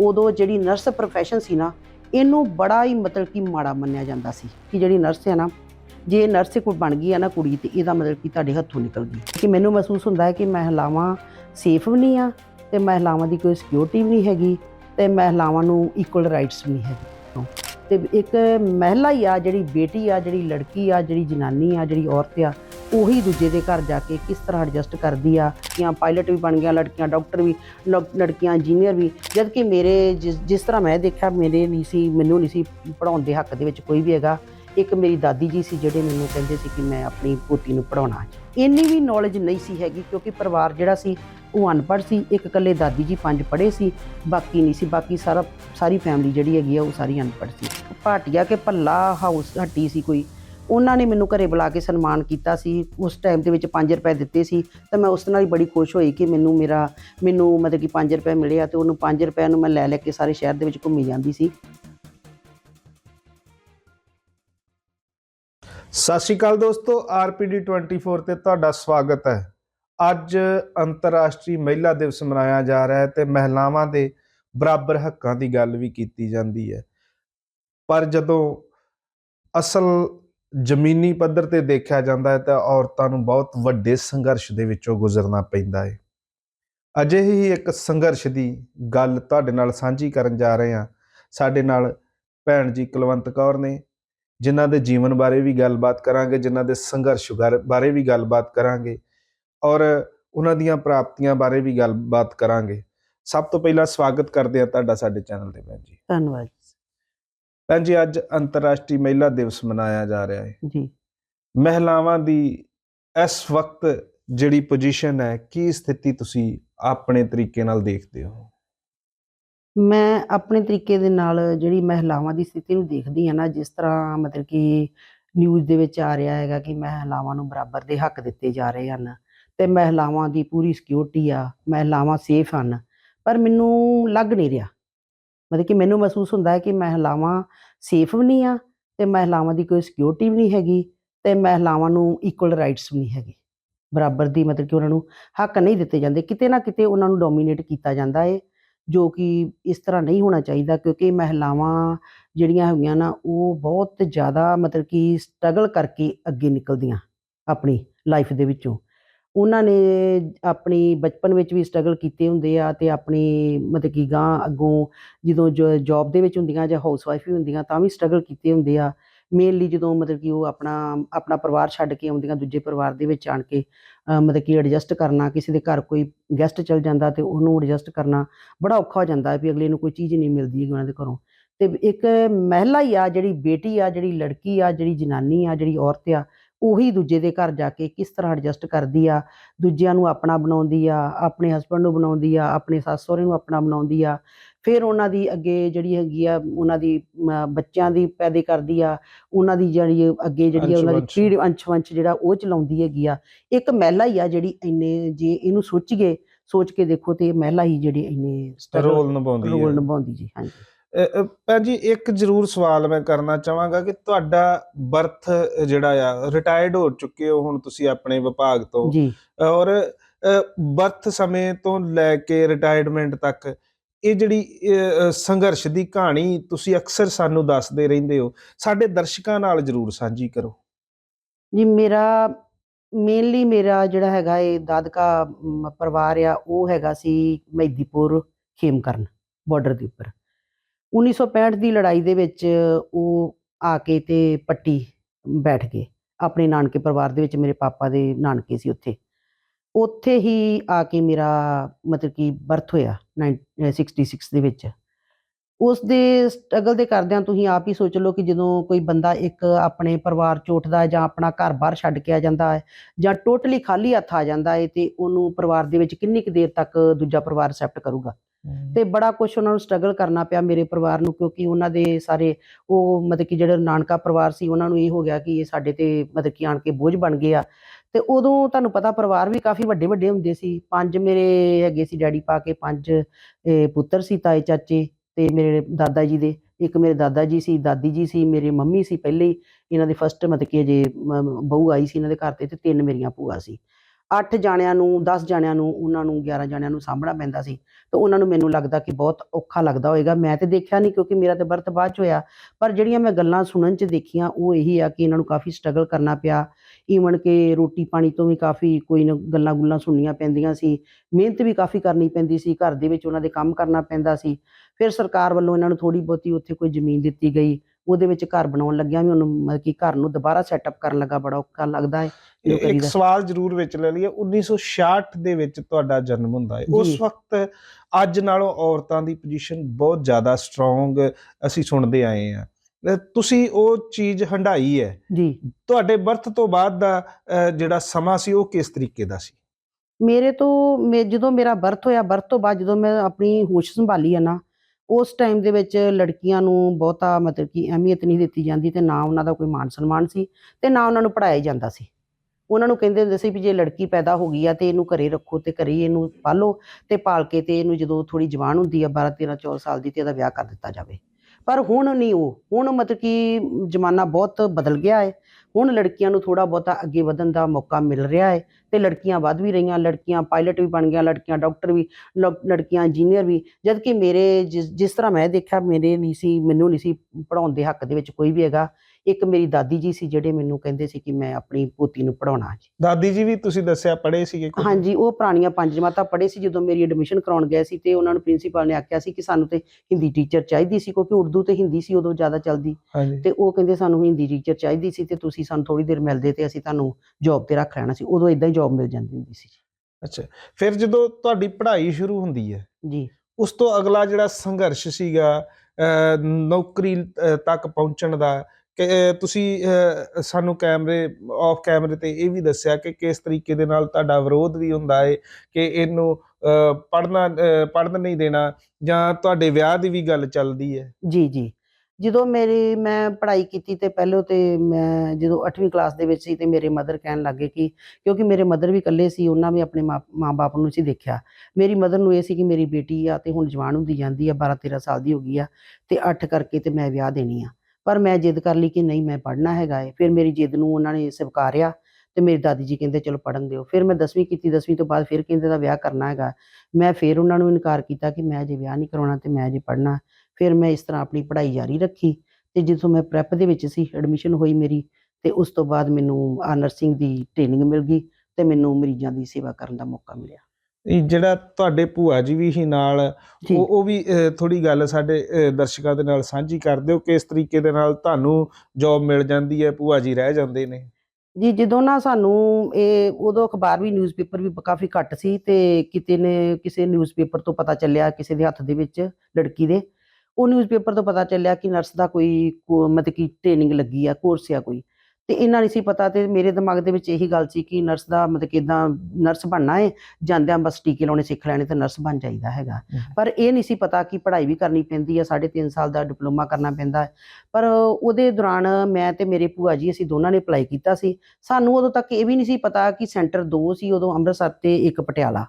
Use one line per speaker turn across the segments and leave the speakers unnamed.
ਉਦੋਂ ਜਿਹੜੀ nurse profession ਸੀ ਨਾ, ਇਹਨੂੰ ਬੜਾ ਹੀ ਮਤਲਬ ਕਿ ਮਾੜਾ ਮੰਨਿਆ ਜਾਂਦਾ ਸੀ ਕਿ ਜਿਹੜੀ ਨਰਸ ਹੈ ਨਾ, ਜੇ ਨਰਸ ਕੋਈ ਬਣ ਗਈ ਆ ਨਾ ਕੁੜੀ ਤੇ ਇਹਦਾ ਮਤਲਬ ਕਿ ਤੁਹਾਡੇ ਹੱਥੋਂ ਨਿਕਲ ਗਈ ਕਿ ਮੈਨੂੰ ਮਹਿਸੂਸ ਹੁੰਦਾ ਹੈ ਕਿ ਮਹਿਲਾਵਾਂ ਸੇਫ ਵੀ ਨਹੀਂ ਆ ਤੇ ਮਹਿਲਾਵਾਂ ਦੀ ਕੋਈ ਸਿਕਿਉਰਿਟੀ ਵੀ ਨਹੀਂ ਹੈਗੀ ਤੇ ਮਹਿਲਾਵਾਂ ਨੂੰ ਇਕੁਅਲ ਰਾਈਟਸ ਵੀ ਨਹੀਂ ਹੈਗੇ। ਤੇ ਇੱਕ ਮਹਿਲਾ ਹੀ ਆ, ਜਿਹੜੀ ਬੇਟੀ ਆ, ਜਿਹੜੀ ਲੜਕੀ ਆ, ਜਿਹੜੀ ਜਨਾਨੀ ਆ, ਜਿਹੜੀ ਔਰਤ ਆ ਉਹੀ ਦੂਜੇ ਦੇ ਘਰ ਜਾ ਕੇ ਕਿਸ ਤਰ੍ਹਾਂ ਐਡਜਸਟ ਕਰਦੀ ਆ ਲੜਕੀਆਂ ਪਾਇਲਟ ਵੀ ਬਣ ਗਈਆਂ ਲੜਕੀਆਂ ਡਾਕਟਰ ਵੀ, ਲੜ- ਲੜਕੀਆਂ ਇੰਜੀਨੀਅਰ ਵੀ ਜਦ ਕਿ ਮੇਰੇ ਜਿਸ ਜਿਸ ਤਰ੍ਹਾਂ ਮੈਂ ਦੇਖਿਆ, ਮੇਰੇ ਨਹੀਂ ਸੀ, ਮੈਨੂੰ ਨਹੀਂ ਸੀ ਪੜਾਉਣ ਦੇ ਹੱਕ ਦੇ ਵਿੱਚ ਕੋਈ ਵੀ ਹੈਗਾ। ਇੱਕ ਮੇਰੀ ਦਾਦੀ ਜੀ ਸੀ ਜਿਹੜੇ ਮੈਨੂੰ ਕਹਿੰਦੇ ਸੀ ਕਿ ਮੈਂ ਆਪਣੀ ਪੋਤੀ ਨੂੰ ਪੜਾਉਣਾ ਇੰਨੀ ਵੀ ਨੌਲੇਜ ਨਹੀਂ ਸੀ ਹੈਗੀ, ਕਿਉਂਕਿ ਪਰਿਵਾਰ ਜਿਹੜਾ ਸੀ, ਉਹ ਅਨਪੜ੍ਹ ਸੀ, ਇੱਕ ਇਕੱਲੇ ਦਾਦੀ ਜੀ ਪੰਜ ਪੜ੍ਹੇ ਸੀ, ਬਾਕੀ ਨਹੀਂ ਸੀ, ਬਾਕੀ ਸਾਰਾ, ਸਾਰੀ ਫੈਮਿਲੀ ਜਿਹੜੀ ਹੈਗੀ ਆ, ਉਹ ਸਾਰੀ ਅਨਪੜ੍ਹ ਸੀ। ਭਾਟੀਆ ਕੇ ਭੱਲਾ ਹਾਊਸ ਹੱਟੀ ਸੀ ਕੋਈ। ਉਹਨਾਂ ਨੇ ਮੈਨੂੰ ਘਰੇ ਬੁਲਾ ਕੇ ਸਨਮਾਨ ਕੀਤਾ ਸੀ। ਉਸ ਟਾਈਮ ਦੇ ਵਿੱਚ 5 ਰੁਪਏ ਦਿੱਤੇ ਸੀ। ਤਾਂ ਮੈਂ ਉਸ ਨਾਲ ਹੀ ਬੜੀ ਖੁਸ਼ ਹੋਈ ਕਿ ਮੈਨੂੰ ਮੇਰਾ, ਮੈਨੂੰ ਮਤਲਬ ਕਿ 5 ਰੁਪਏ ਮਿਲੇ ਆ ਤੇ ਉਹਨੂੰ 5 ਰੁਪਏ ਨੂੰ ਮੈਂ ਲੈ ਲੈ ਕੇ ਸਾਰੇ ਸ਼ਹਿਰ ਦੇ ਵਿੱਚ ਘੁੰਮੀ ਜਾਂਦੀ ਸੀ।
ਸਤਿ ਸ਼੍ਰੀ ਅਕਾਲ ਦੋਸਤੋ ਆਰਪੀਡੀ 24 ਤੇ ਤੁਹਾਡਾ ਸਵਾਗਤ ਹੈ। ਅੱਜ ਅੰਤਰਰਾਸ਼ਟਰੀ ਮਹਿਲਾ ਦਿਵਸ ਮਨਾਇਆ ਜਾ ਰਿਹਾ ਹੈ ਤੇ ਮਹਿਲਾਵਾਂ ਦੇ ਬਰਾਬਰ ਹੱਕਾਂ ਦੀ ਗੱਲ ਵੀ ਕੀਤੀ ਜਾਂਦੀ ਹੈ। ਪਰ ਜਦੋਂ ਅਸਲ ਜ਼ਮੀਨੀ ਪੱਧਰ ਤੇ ਦੇਖਿਆ ਜਾਂਦਾ ਹੈ ਤਾਂ ਔਰਤਾਂ ਨੂੰ ਬਹੁਤ ਵੱਡੇ ਸੰਘਰਸ਼ ਦੇ ਵਿੱਚੋਂ ਗੁਜ਼ਰਨਾ ਪੈਂਦਾ ਹੈ। ਅਜਿਹੀ ਹੀ ਇੱਕ ਸੰਘਰਸ਼ ਦੀ ਗੱਲ ਤੁਹਾਡੇ ਨਾਲ ਸਾਂਝੀ ਕਰਨ ਜਾ ਰਹੇ ਹਾਂ। ਸਾਡੇ ਨਾਲ ਭੈਣ ਜੀ ਕੁਲਵੰਤ ਕੌਰ ਨੇ, ਜਿਨ੍ਹਾਂ ਦੇ ਜੀਵਨ ਬਾਰੇ ਵੀ ਗੱਲਬਾਤ ਕਰਾਂਗੇ, ਜਿਨ੍ਹਾਂ ਦੇ ਸੰਘਰਸ਼ ਬਾਰੇ- ਬਾਰੇ ਵੀ ਗੱਲਬਾਤ ਕਰਾਂਗੇ ਔਰ ਉਹਨਾਂ ਦੀਆਂ ਪ੍ਰਾਪਤੀਆਂ ਬਾਰੇ ਵੀ ਗੱਲਬਾਤ ਕਰਾਂਗੇ। ਸਭ ਤੋਂ ਪਹਿਲਾਂ ਸਵਾਗਤ ਕਰਦੇ ਹਾਂ ਤੁਹਾਡਾ ਸਾਡੇ ਚੈਨਲ ਤੇ ਭੈਣ ਜੀ।
ਧੰਨਵਾਦ।
ਭੈਣ ਜੀ ਅੱਜ ਅੰਤਰਰਾਸ਼ਟਰੀ ਮਹਿਲਾ ਦਿਵਸ ਮਨਾਇਆ ਜਾ ਰਿਹਾ ਹੈ।
ਜੀ।
ਮਹਿਲਾਵਾਂ ਦੀ ਇਸ ਵਕਤ ਜਿਹੜੀ ਪੋਜੀਸ਼ਨ ਹੈ ਕੀ ਸਥਿਤੀ ਤੁਸੀਂ ਆਪਣੇ ਤਰੀਕੇ ਨਾਲ ਦੇਖਦੇ ਹੋ?
ਮੈਂ ਆਪਣੇ ਤਰੀਕੇ ਦੇ ਨਾਲ ਜਿਹੜੀ ਮਹਿਲਾਵਾਂ ਦੀ ਸਥਿਤੀ ਨੂੰ ਦੇਖਦੀ ਹਾਂ ਨਾ ਜਿਸ ਤਰ੍ਹਾਂ ਮਤਲਬ ਕਿ ਨਿਊਜ਼ ਦੇ ਵਿੱਚ ਆ ਰਿਹਾ ਹੈਗਾ ਕਿ ਮਹਿਲਾਵਾਂ ਨੂੰ ਬਰਾਬਰ ਦੇ ਹੱਕ ਦਿੱਤੇ ਜਾ ਰਹੇ ਹਨ ਤੇ ਮਹਿਲਾਵਾਂ ਦੀ ਪੂਰੀ ਸਿਕਿਉਰਿਟੀ ਆ ਮਹਿਲਾਵਾਂ ਸੇਫ ਹਨ ਪਰ ਮੈਨੂੰ ਲੱਗ ਨਹੀਂ ਰਿਹਾ। ਮਤਲਬ ਕਿ ਮੈਨੂੰ ਮਹਿਸੂਸ ਹੁੰਦਾ ਹੈ ਕਿ ਮਹਿਲਾਵਾਂ ਸੇਫ ਵੀ ਨਹੀਂ ਆ ਤੇ ਮਹਿਲਾਵਾਂ ਦੀ ਕੋਈ ਸਿਕਿਉਰਿਟੀ ਵੀ ਨਹੀਂ ਹੈਗੀ ਤੇ ਮਹਿਲਾਵਾਂ ਨੂੰ ਇਕੁਅਲ ਰਾਈਟਸ ਵੀ ਨਹੀਂ ਹੈਗੇ। ਬਰਾਬਰ ਦੀ ਮਤਲਬ ਕਿ ਉਹਨਾਂ ਨੂੰ ਹੱਕ ਨਹੀਂ ਦਿੱਤੇ ਜਾਂਦੇ, ਕਿਤੇ ਨਾ ਕਿਤੇ ਉਹਨਾਂ ਨੂੰ ਡੋਮੀਨੇਟ ਕੀਤਾ ਜਾਂਦਾ ਏ, ਜੋ ਕਿ ਇਸ ਤਰ੍ਹਾਂ ਨਹੀਂ ਹੋਣਾ ਚਾਹੀਦਾ ਕਿਉਂਕਿ ਮਹਿਲਾਵਾਂ ਜਿਹੜੀਆਂ ਹੈਗੀਆਂ ਨਾ, ਉਹ ਬਹੁਤ ਜ਼ਿਆਦਾ ਮਤਲਬ ਕਿ ਸਟਰਗਲ ਕਰਕੇ ਅੱਗੇ ਨਿਕਲਦੀਆਂ ਆਪਣੀ ਲਾਈਫ ਦੇ ਵਿੱਚੋਂ। ਉਹਨਾਂ ਨੇ ਆਪਣੀ ਬਚਪਨ ਵਿੱਚ ਵੀ ਸਟਰਗਲ ਕੀਤੇ ਹੁੰਦੇ ਆ ਅਤੇ ਆਪਣੀ ਮਤਲਬ ਕਿ ਗਾਂ ਅੱਗੋਂ ਜਦੋਂ ਜੌਬ ਦੇ ਵਿੱਚ ਹੁੰਦੀਆਂ ਜਾਂ ਹਾਊਸ ਵਾਈਫ ਵੀ ਹੁੰਦੀਆਂ ਤਾਂ ਵੀ ਸਟਰਗਲ ਕੀਤੇ ਹੁੰਦੇ ਆ। ਮੇਨਲੀ ਜਦੋਂ ਮਤਲਬ ਕਿ ਉਹ ਆਪਣਾ ਆਪਣਾ ਪਰਿਵਾਰ ਛੱਡ ਕੇ ਆਉਂਦੀਆਂ ਦੂਜੇ ਪਰਿਵਾਰ ਦੇ ਵਿੱਚ ਆਣ ਕੇ ਮਤਲਬ ਕਿ ਐਡਜਸਟ ਕਰਨਾ, ਕਿਸੇ ਦੇ ਘਰ ਕੋਈ ਗੈਸਟ ਚਲ ਜਾਂਦਾ ਤੇ ਉਹਨੂੰ ਐਡਜਸਟ ਕਰਨਾ ਬੜਾ ਔਖਾ ਹੋ ਜਾਂਦਾ ਵੀ ਅਗਲੇ ਨੂੰ ਕੋਈ ਚੀਜ਼ ਨਹੀਂ ਮਿਲਦੀ ਹੈਗੀ ਉਹਨਾਂ ਦੇ ਘਰੋਂ। ਤੇ ਇੱਕ ਮਹਿਲਾ ਹੀ ਆ, ਜਿਹੜੀ ਬੇਟੀ ਆ, ਜਿਹੜੀ ਲੜਕੀ ਆ, ਜਿਹੜੀ ਜਨਾਨੀ ਆ, ਜਿਹੜੀ ਔਰਤ ਆ ਉਹੀ ਦੂਜੇ ਦੇ ਘਰ ਜਾ ਕੇ ਕਿਸ ਤਰ੍ਹਾਂ ਐਡਜਸਟ ਕਰਦੀ ਆ ਦੂਜਿਆਂ ਨੂੰ ਆਪਣਾ ਬਣਾਉਂਦੀ ਆ ਆਪਣੇ ਹਸਬੰਡ ਨੂੰ ਬਣਾਉਂਦੀ ਆ ਆਪਣੇ ਸੱਸ ਸਹੁਰੇ ਨੂੰ ਆਪਣਾ ਬਣਾਉਂਦੀ ਆ ਫਿਰ ਉਹਨਾਂ ਦੀ ਅੱਗੇ ਜਿਹੜੀ ਹੈਗੀ ਆ ਉਹਨਾਂ ਦੀ ਬੱਚਿਆਂ ਦੀ ਪੈਦੇ ਕਰਦੀ ਆ ਉਹਨਾਂ ਦੀ ਜਿਹੜੀ ਅੱਗੇ ਜਿਹੜੀ ਉਹਨਾਂ ਦੀ। ਪੀੜ੍ਹ ਅੰਸ਼-ਵੰਸ਼ ਜਿਹੜਾ ਉਹ ਚਲਾਉਂਦੀ ਹੈਗੀ ਆ ਇੱਕ ਮਹਿਲਾ ਹੀ ਆ ਜਿਹੜੀ ਇੰਨੇ ਜੇ ਇਹਨੂੰ ਸੋਚੀਏ ਸੋਚ ਕੇ ਦੇਖੋ ਤੇ ਮਹਿਲਾ ਹੀ ਜਿਹੜੀ ਇੰਨੇ
ਰੋਲ ਨਿਭਾਉਂਦੀ
ਰੋਲ
ਹੈ
ਨਿਭਾਉਂਦੀ ਜੀ ਹਾਂਜੀ
ਭੈਣ ਜੀ ਇੱਕ ਜ਼ਰੂਰ ਸਵਾਲ ਮੈਂ ਕਰਨਾ ਚਾਹਾਂਗਾ ਕਿ ਤੁਹਾਡਾ ਬਰਥ ਜਿਹੜਾ ਆ ਰਿਟਾਇਰਡ ਹੋ ਚੁੱਕੇ ਹੋ ਹੁਣ ਤੁਸੀਂ ਆਪਣੇ ਵਿਭਾਗ ਤੋਂ। ਔਰ ਬਰਥ ਸਮੇਂ ਤੋਂ ਲੈ ਕੇ ਰਿਟਾਇਰਮੈਂਟ ਤੱਕ ਇਹ ਜਿਹੜੀ ਸੰਘਰਸ਼ ਦੀ ਕਹਾਣੀ ਤੁਸੀਂ ਅਕਸਰ ਸਾਨੂੰ ਦੱਸਦੇ ਰਹਿੰਦੇ ਹੋ। ਸਾਡੇ ਦਰਸ਼ਕਾਂ ਨਾਲ ਜ਼ਰੂਰ ਸਾਂਝੀ ਕਰੋ।
ਜੀ ਮੇਰਾ ਮੇਨਲੀ ਮੇਰਾ ਜਿਹੜਾ ਹੈਗਾ ਇਹ ਦਾਦਕਾ ਪਰਿਵਾਰ ਆ ਉਹ ਹੈਗਾ ਸੀ ਮਹਿਦੀਪੁਰ ਖੇਮਕਰਨ ਬਾਰਡਰ ਦੇ ਉੱਪਰ। 1965 ਦੀ ਲੜਾਈ ਦੇ ਵਿੱਚ ਉਹ ਆ ਕੇ ਤੇ ਪੱਟੀ ਬੈਠ ਗਏ। ਆਪਣੇ ਨਾਨਕੇ ਪਰਿਵਾਰ ਦੇ ਵਿੱਚ ਮੇਰੇ ਪਾਪਾ ਦੇ ਨਾਨਕੇ ਸੀ ਉੱਥੇ। ਉੱਥੇ ਹੀ ਆ ਕੇ ਮੇਰਾ ਮਤਲਬ ਕਿ ਬਰਥ ਹੋਇਆ 1966 ਦੇ ਵਿੱਚ। ਉਸ ਦੇ ਸਟਰਗਲ ਦੇ ਕਰਦਿਆਂ ਤੁਸੀਂ ਆਪ ਹੀ ਸੋਚ ਲਓ ਕਿ ਜਦੋਂ ਕੋਈ ਬੰਦਾ ਇੱਕ ਆਪਣੇ ਪਰਿਵਾਰ ਚ ਉੱਠਦਾ ਹੈ ਜਾਂ ਆਪਣਾ ਘਰ ਬਾਹਰ ਛੱਡ ਕੇ ਆ ਜਾਂਦਾ ਹੈ ਜਾਂ ਟੋਟਲੀ ਖਾਲੀ ਹੱਥ ਆ ਜਾਂਦਾ ਹੈ ਤੇ ਉਹਨੂੰ ਪਰਿਵਾਰ ਦੇ ਵਿੱਚ ਕਿੰਨੀ ਕੁ ਦੇਰ ਤੱਕ ਦੂਜਾ ਪਰਿਵਾਰ ਐਕਸੈਪਟ ਕਰੂਗਾ। ਤੇ ਬੜਾ ਕੁਝ ਉਹਨਾਂ ਨੂੰ ਸਟਰਗਲ ਕਰਨਾ ਪਿਆ ਮੇਰੇ ਪਰਿਵਾਰ ਨੂੰ, ਕਿਉਂਕਿ ਉਹਨਾਂ ਦੇ ਸਾਰੇ ਉਹ ਮਤਲਬ ਕਿ ਜਿਹੜਾ ਨਾਨਕਾ ਪਰਿਵਾਰ ਸੀ, ਉਹਨਾਂ ਨੂੰ ਇਹ ਹੋ ਗਿਆ ਕਿ ਇਹ ਸਾਡੇ ਤੇ ਮਤਲਬ ਕਿ ਆਣ ਕੇ ਬੋਝ ਬਣ ਗਏ ਆ। ਤੇ ਉਦੋਂ ਤੁਹਾਨੂੰ ਪਤਾ ਪਰਿਵਾਰ ਵੀ ਕਾਫੀ ਵੱਡੇ ਵੱਡੇ ਹੁੰਦੇ ਸੀ। ਪੰਜ ਮੇਰੇ ਹੈਗੇ ਸੀ ਡੈਡੀ ਪਾ ਕੇ, ਪੰਜ ਪੁੱਤਰ ਸੀ ਤਾਏ, ਚਾਚੇ ਤੇ ਮੇਰੇ ਦਾਦਾ ਜੀ ਦੇ। ਇੱਕ ਮੇਰੇ ਦਾਦਾ ਜੀ ਸੀ, ਦਾਦੀ ਜੀ ਸੀ, ਮੇਰੇ ਮੰਮੀ ਸੀ ਪਹਿਲੇ ਇਹਨਾਂ ਦੇ ਫਸਟ ਮਤਲਬ ਕਿ ਜੇ ਬਹੂ ਆਈ ਸੀ ਇਹਨਾਂ ਦੇ ਘਰ ਤੇ ਤੇ ਤਿੰਨ ਮੇਰੀਆਂ ਭੂਆ ਸੀ। 8 ਜਾਣਿਆਂ ਨੂੰ 10 ਜਾਣਿਆਂ ਨੂੰ, ਉਹਨਾਂ ਨੂੰ 11 ਜਾਣਿਆਂ ਨੂੰ ਸਾਂਭਣਾ ਪੈਂਦਾ ਸੀ। ਤੇ ਉਹਨਾਂ ਨੂੰ ਮੈਨੂੰ ਲੱਗਦਾ ਕਿ ਬਹੁਤ ਔਖਾ ਲੱਗਦਾ ਹੋਵੇਗਾ ਮੈਂ ਤੇ ਦੇਖਿਆ ਨਹੀਂ ਕਿਉਂਕਿ ਮੇਰਾ ਤੇ ਬਰਥ ਬਾਅਦ ਚ ਹੋਇਆ। ਪਰ ਜਿਹੜੀਆਂ ਮੈਂ ਗੱਲਾਂ ਸੁਣਨ ਚ ਦੇਖੀਆਂ, ਉਹ ਇਹੀ ਆ ਕਿ ਇਹਨਾਂ ਨੂੰ ਕਾਫੀ ਸਟਰਗਲ ਕਰਨਾ ਪਿਆ। ਈਵਨ ਕਿ ਰੋਟੀ ਪਾਣੀ ਤੋਂ ਵੀ ਕਾਫੀ ਕੋਈ ਗੱਲਾਂ ਗੁੱਲਾਂ ਸੁਣਨੀਆਂ ਪੈਂਦੀਆਂ ਸੀ। ਮਿਹਨਤ ਵੀ ਕਾਫੀ ਕਰਨੀ ਪੈਂਦੀ ਸੀ। ਘਰ ਦੇ ਵਿੱਚ ਉਹਨਾਂ ਦੇ ਕੰਮ ਕਰਨਾ ਪੈਂਦਾ ਸੀ। ਫਿਰ ਸਰਕਾਰ ਵੱਲੋਂ ਇਹਨਾਂ ਨੂੰ ਥੋੜੀ ਬਹੁਤੀ ਉੱਥੇ ਕੋਈ ਜ਼ਮੀਨ ਦਿੱਤੀ ਗਈ। ਉਹਦੇ ਵਿੱਚ ਘਰ ਬਣਾਉਣ ਲੱਗਿਆ ਵੀ ਉਹਨੂੰ ਮਤਲਬ ਕਿ ਘਰ ਨੂੰ ਦੁਬਾਰਾ ਸੈਟਅਪ ਕਰਨ ਲੱਗਾ ਬੜਾ ਔਖਾ ਲੱਗਦਾ ਹੈ।
ਇੱਕ ਸਵਾਲ ਜ਼ਰੂਰ ਵਿੱਚ ਲੈ ਲਈਏ 1966 ਦੇ ਵਿੱਚ ਤੁਹਾਡਾ ਜਨਮ ਹੁੰਦਾ ਹੈ। ਉਸ। ਵਕਤ ਅੱਜ ਨਾਲੋਂ ਔਰਤਾਂ ਦੀ ਪੋਜੀਸ਼ਨ ਬਹੁਤ ਜ਼ਿਆਦਾ ਸਟਰੋਂਗ ਅਸੀਂ ਸੁਣਦੇ ਆਏ ਆ ਤੁਸੀਂ ਉਹ ਚੀਜ਼ ਹੰਡਾਈ ਹੈ।
ਜੀ।
ਤੁਹਾਡੇ ਬਰਥ ਤੋਂ ਬਾਅਦ ਦਾ ਜਿਹੜਾ ਸਮਾਂ ਸੀ ਉਹ ਕਿਸ ਤਰੀਕੇ ਦਾ ਸੀ?
ਮੇਰੇ ਤੋਂ ਜਦੋਂ ਮੇਰਾ ਬਰਥ ਹੋਇਆ ਬਰਥ ਤੋਂ ਬਾਅਦ ਜਦੋਂ ਮੈਂ ਆਪਣੀ ਹੋਸ਼ ਸੰਭਾਲੀ ਆ ਨਾ ਉਸ ਟਾਈਮ ਦੇ ਵਿੱਚ ਲੜਕੀਆਂ ਨੂੰ ਬਹੁਤਾ ਮਤਲਬ ਕਿ ਅਹਿਮੀਅਤ ਨਹੀਂ ਦਿੱਤੀ ਜਾਂਦੀ ਤੇ ਨਾ ਉਹਨਾਂ ਦਾ ਕੋਈ ਮਾਨ ਸਨਮਾਨ ਸੀ ਤੇ ਨਾ ਉਹਨਾਂ ਨੂੰ ਪੜਾਇਆ ਜਾਂਦਾ ਸੀ। ਉਹਨਾਂ ਨੂੰ ਕਹਿੰਦੇ ਹੁੰਦੇ ਸੀ ਵੀ ਜੇ ਲੜਕੀ ਪੈਦਾ ਹੋ ਗਈ ਆ ਤੇ ਇਹਨੂੰ ਘਰੇ ਰੱਖੋ ਤੇ ਘਰੇ ਇਹਨੂੰ ਪਾਲੋ ਤੇ ਪਾਲ ਕੇ ਤੇ ਇਹਨੂੰ ਜਦੋਂ ਥੋੜੀ ਜਵਾਨ ਹੁੰਦੀ ਆ 12 13 14 ਸਾਲ ਦੀ ਤੇ ਇਹਦਾ ਵਿਆਹ ਕਰ ਦਿੱਤਾ ਜਾਵੇ। ਪਰ ਹੁਣ ਨਹੀਂ ਉਹ, ਹੁਣ ਮਤਲਬ ਕਿ ਜ਼ਮਾਨਾ ਬਹੁਤ ਬਦਲ ਗਿਆ ਹੈ ਹੁਣ ਲੜਕੀਆਂ ਨੂੰ ਥੋੜਾ ਬਹੁਤਾ ਅੱਗੇ ਵਧਣ ਦਾ ਮੌਕਾ ਮਿਲ ਰਿਹਾ ਹੈ ਤੇ ਲੜਕੀਆਂ ਵੱਧ ਵੀ ਰਹੀਆਂ, ਲੜਕੀਆਂ ਪਾਇਲਟ ਵੀ ਬਣ ਗਈਆਂ, ਲੜਕੀਆਂ ਡਾਕਟਰ ਵੀ ਲੜਕੀਆਂ ਇੰਜੀਨੀਅਰ ਵੀ ਜਦ ਕਿ ਮੇਰੇ ਜਿਸ ਜਿਸ ਤਰ੍ਹਾਂ ਮੈਂ ਦੇਖਿਆ ਮੇਰੇ ਨਹੀਂ ਸੀ, ਮੈਨੂੰ ਨਹੀਂ ਸੀ ਪੜਾਉਣ ਦੇ ਹੱਕ ਦੇ ਵਿੱਚ ਕੋਈ ਵੀ ਹੈਗਾ। ਇੱਕ ਮੇਰੀ ਦਾਦੀ ਜੀ ਸੀ ਜਿਹੜੇ ਮੈਨੂੰ ਕਹਿੰਦੇ ਸੀ ਕਿ ਮੈਂ ਆਪਣੀ ਪੋਤੀ ਨੂੰ ਪੜਾਉਣਾ ਜੀ।
ਦਾਦੀ ਜੀ ਵੀ ਤੁਸੀਂ ਦੱਸਿਆ ਪੜ੍ਹੇ ਸੀਗੇ?
ਹਾਂਜੀ ਉਹ ਪੁਰਾਣੀਆਂ ਪੰਜ ਜਮਾਤਾਂ ਪੜ੍ਹੇ ਸੀ ਜਦੋਂ ਮੇਰੀ ਐਡਮਿਸ਼ਨ ਕਰਾਉਣ ਗਏ ਸੀ ਤੇ ਉਹਨਾਂ ਨੂੰ ਪ੍ਰਿੰਸੀਪਲ ਨੇ ਆਖਿਆ ਸੀ ਕਿ ਸਾਨੂੰ ਤੇ ਹਿੰਦੀ ਟੀਚਰ ਚਾਹੀਦੀ ਸੀ ਕਿਉਂਕਿ ਉਰਦੂ ਤੇ ਹਿੰਦੀ ਸੀ ਉਦੋਂ ਜ਼ਿਆਦਾ ਚੱਲਦੀ।
ਹਾਂਜੀ।
ਤੇ ਉਹ ਕਹਿੰਦੇ ਸਾਨੂੰ ਹਿੰਦੀ ਟੀਚਰ ਚਾਹੀਦੀ ਸੀ ਤੇ ਤੁਸੀਂ ਸਾਨੂੰ ਥੋੜੀ ਦੇਰ ਮਿਲਦੇ ਤੇ ਅਸੀਂ ਤੁਹਾਨੂੰ ਜੌਬ ਤੇ ਰੱਖ ਲੈਣਾ ਸੀ। ਉਦੋਂ ਇਦਾਂ ਹੀ ਜੌਬ ਮਿਲ ਜਾਂਦੀ ਹੁੰਦੀ ਸੀ
ਅੱਛਾ ਫਿਰ ਜਦੋਂ ਤੁਹਾਡੀ ਪੜ੍ਹਾਈ ਸ਼ੁਰੂ ਹੁੰਦੀ ਹੈ
ਜੀ।
ਉਸ ਤੋਂ ਅਗਲਾ ਜਿਹੜਾ ਸੰਘਰਸ਼ ਸੀਗਾ ਅਹ, ਨੌਕਰੀ ਅਹ, ਤੱਕ ਪਹੁੰਚਣ ਦਾ ਤੁਸੀਂ ਸਾਨੂੰ ਕੈਮਰੇ ਆਫ ਕੈਮਰੇ ਤੇ ਇਹ ਵੀ ਦੱਸਿਆ ਕਿ ਕਿਸ ਤਰੀਕੇ ਦੇ ਨਾਲ ਤੁਹਾਡਾ ਵਿਰੋਧ ਵੀ ਹੁੰਦਾ ਹੈ ਕਿ ਇਹਨੂੰ ਪੜਨਾ ਪੜਨ ਨਹੀਂ ਦੇਣਾ ਜਾਂ ਤੁਹਾਡੇ ਵਿਆਹ ਦੀ ਵੀ ਗੱਲ ਚੱਲਦੀ ਹੈ
ਜੀ ਜੀ। ਜਦੋਂ ਮੇਰੀ, ਮੈਂ ਪੜ੍ਹਾਈ ਕੀਤੀ ਤੇ ਪਹਿਲੋਂ ਤੇ ਮੈਂ ਜਦੋਂ 8ਵੀਂ ਕਲਾਸ ਦੇ ਵਿੱਚ ਸੀ ਤੇ ਮੇਰੇ ਮਦਰ ਕਹਿਣ ਲੱਗੇ ਕਿ, ਕਿਉਂਕਿ ਮੇਰੇ ਮਦਰ ਵੀ ਇਕੱਲੇ ਸੀ, ਉਹਨਾਂ ਵੀ ਆਪਣੇ ਮਾਂ-ਬਾਪ ਨੂੰ ਸੀ ਦੇਖਿਆ। ਮੇਰੀ ਮਦਰ ਨੂੰ ਇਹ ਸੀ ਕਿ ਮੇਰੀ ਬੇਟੀ ਆ ਤੇ ਹੁਣ ਜਵਾਨ ਹੁੰਦੀ ਜਾਂਦੀ ਆ 12 13 ਸਾਲ ਦੀ ਹੋ ਗਈ ਆ ਤੇ 8 ਕਰਕੇ ਤੇ ਮੈਂ ਵਿਆਹ ਦੇਣੀ ਆ। ਪਰ ਮੈਂ ਜਿੱਦ ਕਰ ਲਈ ਕਿ ਨਹੀਂ ਮੈਂ ਪੜ੍ਹਨਾ ਹੈਗਾ ਏ। ਫਿਰ ਮੇਰੀ ਜਿੱਦ ਨੂੰ ਉਹਨਾਂ ਨੇ ਸਵੀਕਾਰਿਆ ਤੇ ਮੇਰੀ ਦਾਦੀ ਜੀ ਕਹਿੰਦੇ, ਚਲੋ ਪੜਨ ਦਿਓ। ਫਿਰ ਮੈਂ 10ਵੀਂ ਕੀਤੀ 10ਵੀਂ ਤੋਂ ਬਾਅਦ ਫਿਰ ਕਹਿੰਦੇ ਦਾ ਵਿਆਹ ਕਰਨਾ ਹੈਗਾ। ਮੈਂ ਫਿਰ ਉਹਨਾਂ ਨੂੰ ਇਨਕਾਰ ਕੀਤਾ ਕਿ ਮੈਂ ਜੇ ਵਿਆਹ ਨਹੀਂ ਕਰਾਉਣਾ ਤੇ ਮੈਂ ਜੇ ਪੜ੍ਹਨਾ। ਫਿਰ ਮੈਂ ਇਸ ਤਰ੍ਹਾਂ ਆਪਣੀ ਪੜ੍ਹਾਈ ਜਾਰੀ ਰੱਖੀ ਤੇ ਜਦੋਂ ਮੈਂ ਪ੍ਰੈਪ ਦੇ ਵਿੱਚ ਸੀ, ਐਡਮਿਸ਼ਨ ਹੋਈ ਮੇਰੀ ਤੇ ਉਸ ਤੋਂ ਬਾਅਦ ਮੈਨੂੰ ਆ ਨਰਸਿੰਗ ਦੀ ਟ੍ਰੇਨਿੰਗ ਮਿਲ ਗਈ ਤੇ ਮੈਨੂੰ ਮਰੀਜ਼ਾਂ ਦੀ ਸੇਵਾ ਕਰਨ ਦਾ ਮੌਕਾ ਮਿਲਿਆ।
ਇਹ ਜਿਹੜਾ ਤੁਹਾਡੇ ਭੂਆ ਜੀ ਵੀ ਸੀ ਨਾਲ ਉਹ ਉਹ ਵੀ ਥੋੜੀ ਗੱਲ ਸਾਡੇ ਦਰਸ਼ਕਾਂ ਦੇ ਨਾਲ ਸਾਂਝੀ ਕਰ ਦਿਓ ਕਿਸ ਤਰੀਕੇ ਦੇ ਨਾਲ ਤੁਹਾਨੂੰ ਜੌਬ ਮਿਲ ਜਾਂਦੀ ਹੈ ਭੂਆ ਜੀ ਰਹਿ ਜਾਂਦੇ ਨੇ?
ਜੀ ਜਦੋਂ ਨਾ ਸਾਨੂੰ ਇਹ ਉਦੋਂ ਅਖਬਾਰ ਵੀ ਨਿਊਜ਼ਪੇਪਰ ਵੀ ਕਾਫੀ ਘੱਟ ਸੀ ਤੇ ਕਿਤੇ ਨੇ ਕਿਸੇ ਨਿਊਜ਼ਪੇਪਰ ਤੋਂ ਪਤਾ ਚੱਲਿਆ ਕਿਸੇ ਦੇ ਹੱਥ ਦੇ ਵਿੱਚ ਲੜਕੀ ਦੇ ਉਹ ਨਿਊਜ਼ਪੇਪਰ ਤੋਂ ਪਤਾ ਚੱਲਿਆ ਕਿ ਨਰਸ ਦਾ ਕੋਈ ਮਤਲਬ ਕਿ ਟ੍ਰੇਨਿੰਗ ਲੱਗੀ ਆ ਕੋਰਸ ਆ ਕੋਈ। ਤੇ ਇਹਨਾਂ ਨਹੀਂ ਸੀ ਪਤਾ ਤੇ ਮੇਰੇ ਦਿਮਾਗ ਦੇ ਵਿੱਚ ਇਹੀ ਗੱਲ ਸੀ ਕਿ ਨਰਸ ਦਾ ਮਤਲਬ ਕਿ ਇਦਾਂ ਨਰਸ ਬਣਨਾ ਹੈ ਜਾਂਦਿਆਂ ਬਸ ਟੀਕੇ ਲਾਉਣੇ ਸਿੱਖ ਲੈਣੇ ਤੇ ਨਰਸ ਬਣ ਜਾਈਦਾ ਹੈਗਾ। ਪਰ ਇਹ ਨਹੀਂ ਸੀ ਪਤਾ ਕਿ ਪੜ੍ਹਾਈ ਵੀ ਕਰਨੀ ਪੈਂਦੀ ਆ 3.5 ਸਾਲ ਦਾ ਡਿਪਲੋਮਾ ਕਰਨਾ ਪੈਂਦਾ। ਪਰ ਉਹਦੇ ਦੌਰਾਨ ਮੈਂ ਤੇ ਮੇਰੇ ਭੂਆ ਜੀ ਅਸੀਂ ਦੋਨਾਂ ਨੇ ਅਪਲਾਈ ਕੀਤਾ ਸੀ। ਸਾਨੂੰ ਉਦੋਂ ਤੱਕ ਇਹ ਵੀ ਨਹੀਂ ਸੀ ਪਤਾ ਕਿ ਸੈਂਟਰ ਦੋ ਸੀ ਉਦੋਂ ਅੰਮ੍ਰਿਤਸਰ ਤੇ ਇੱਕ ਪਟਿਆਲਾ।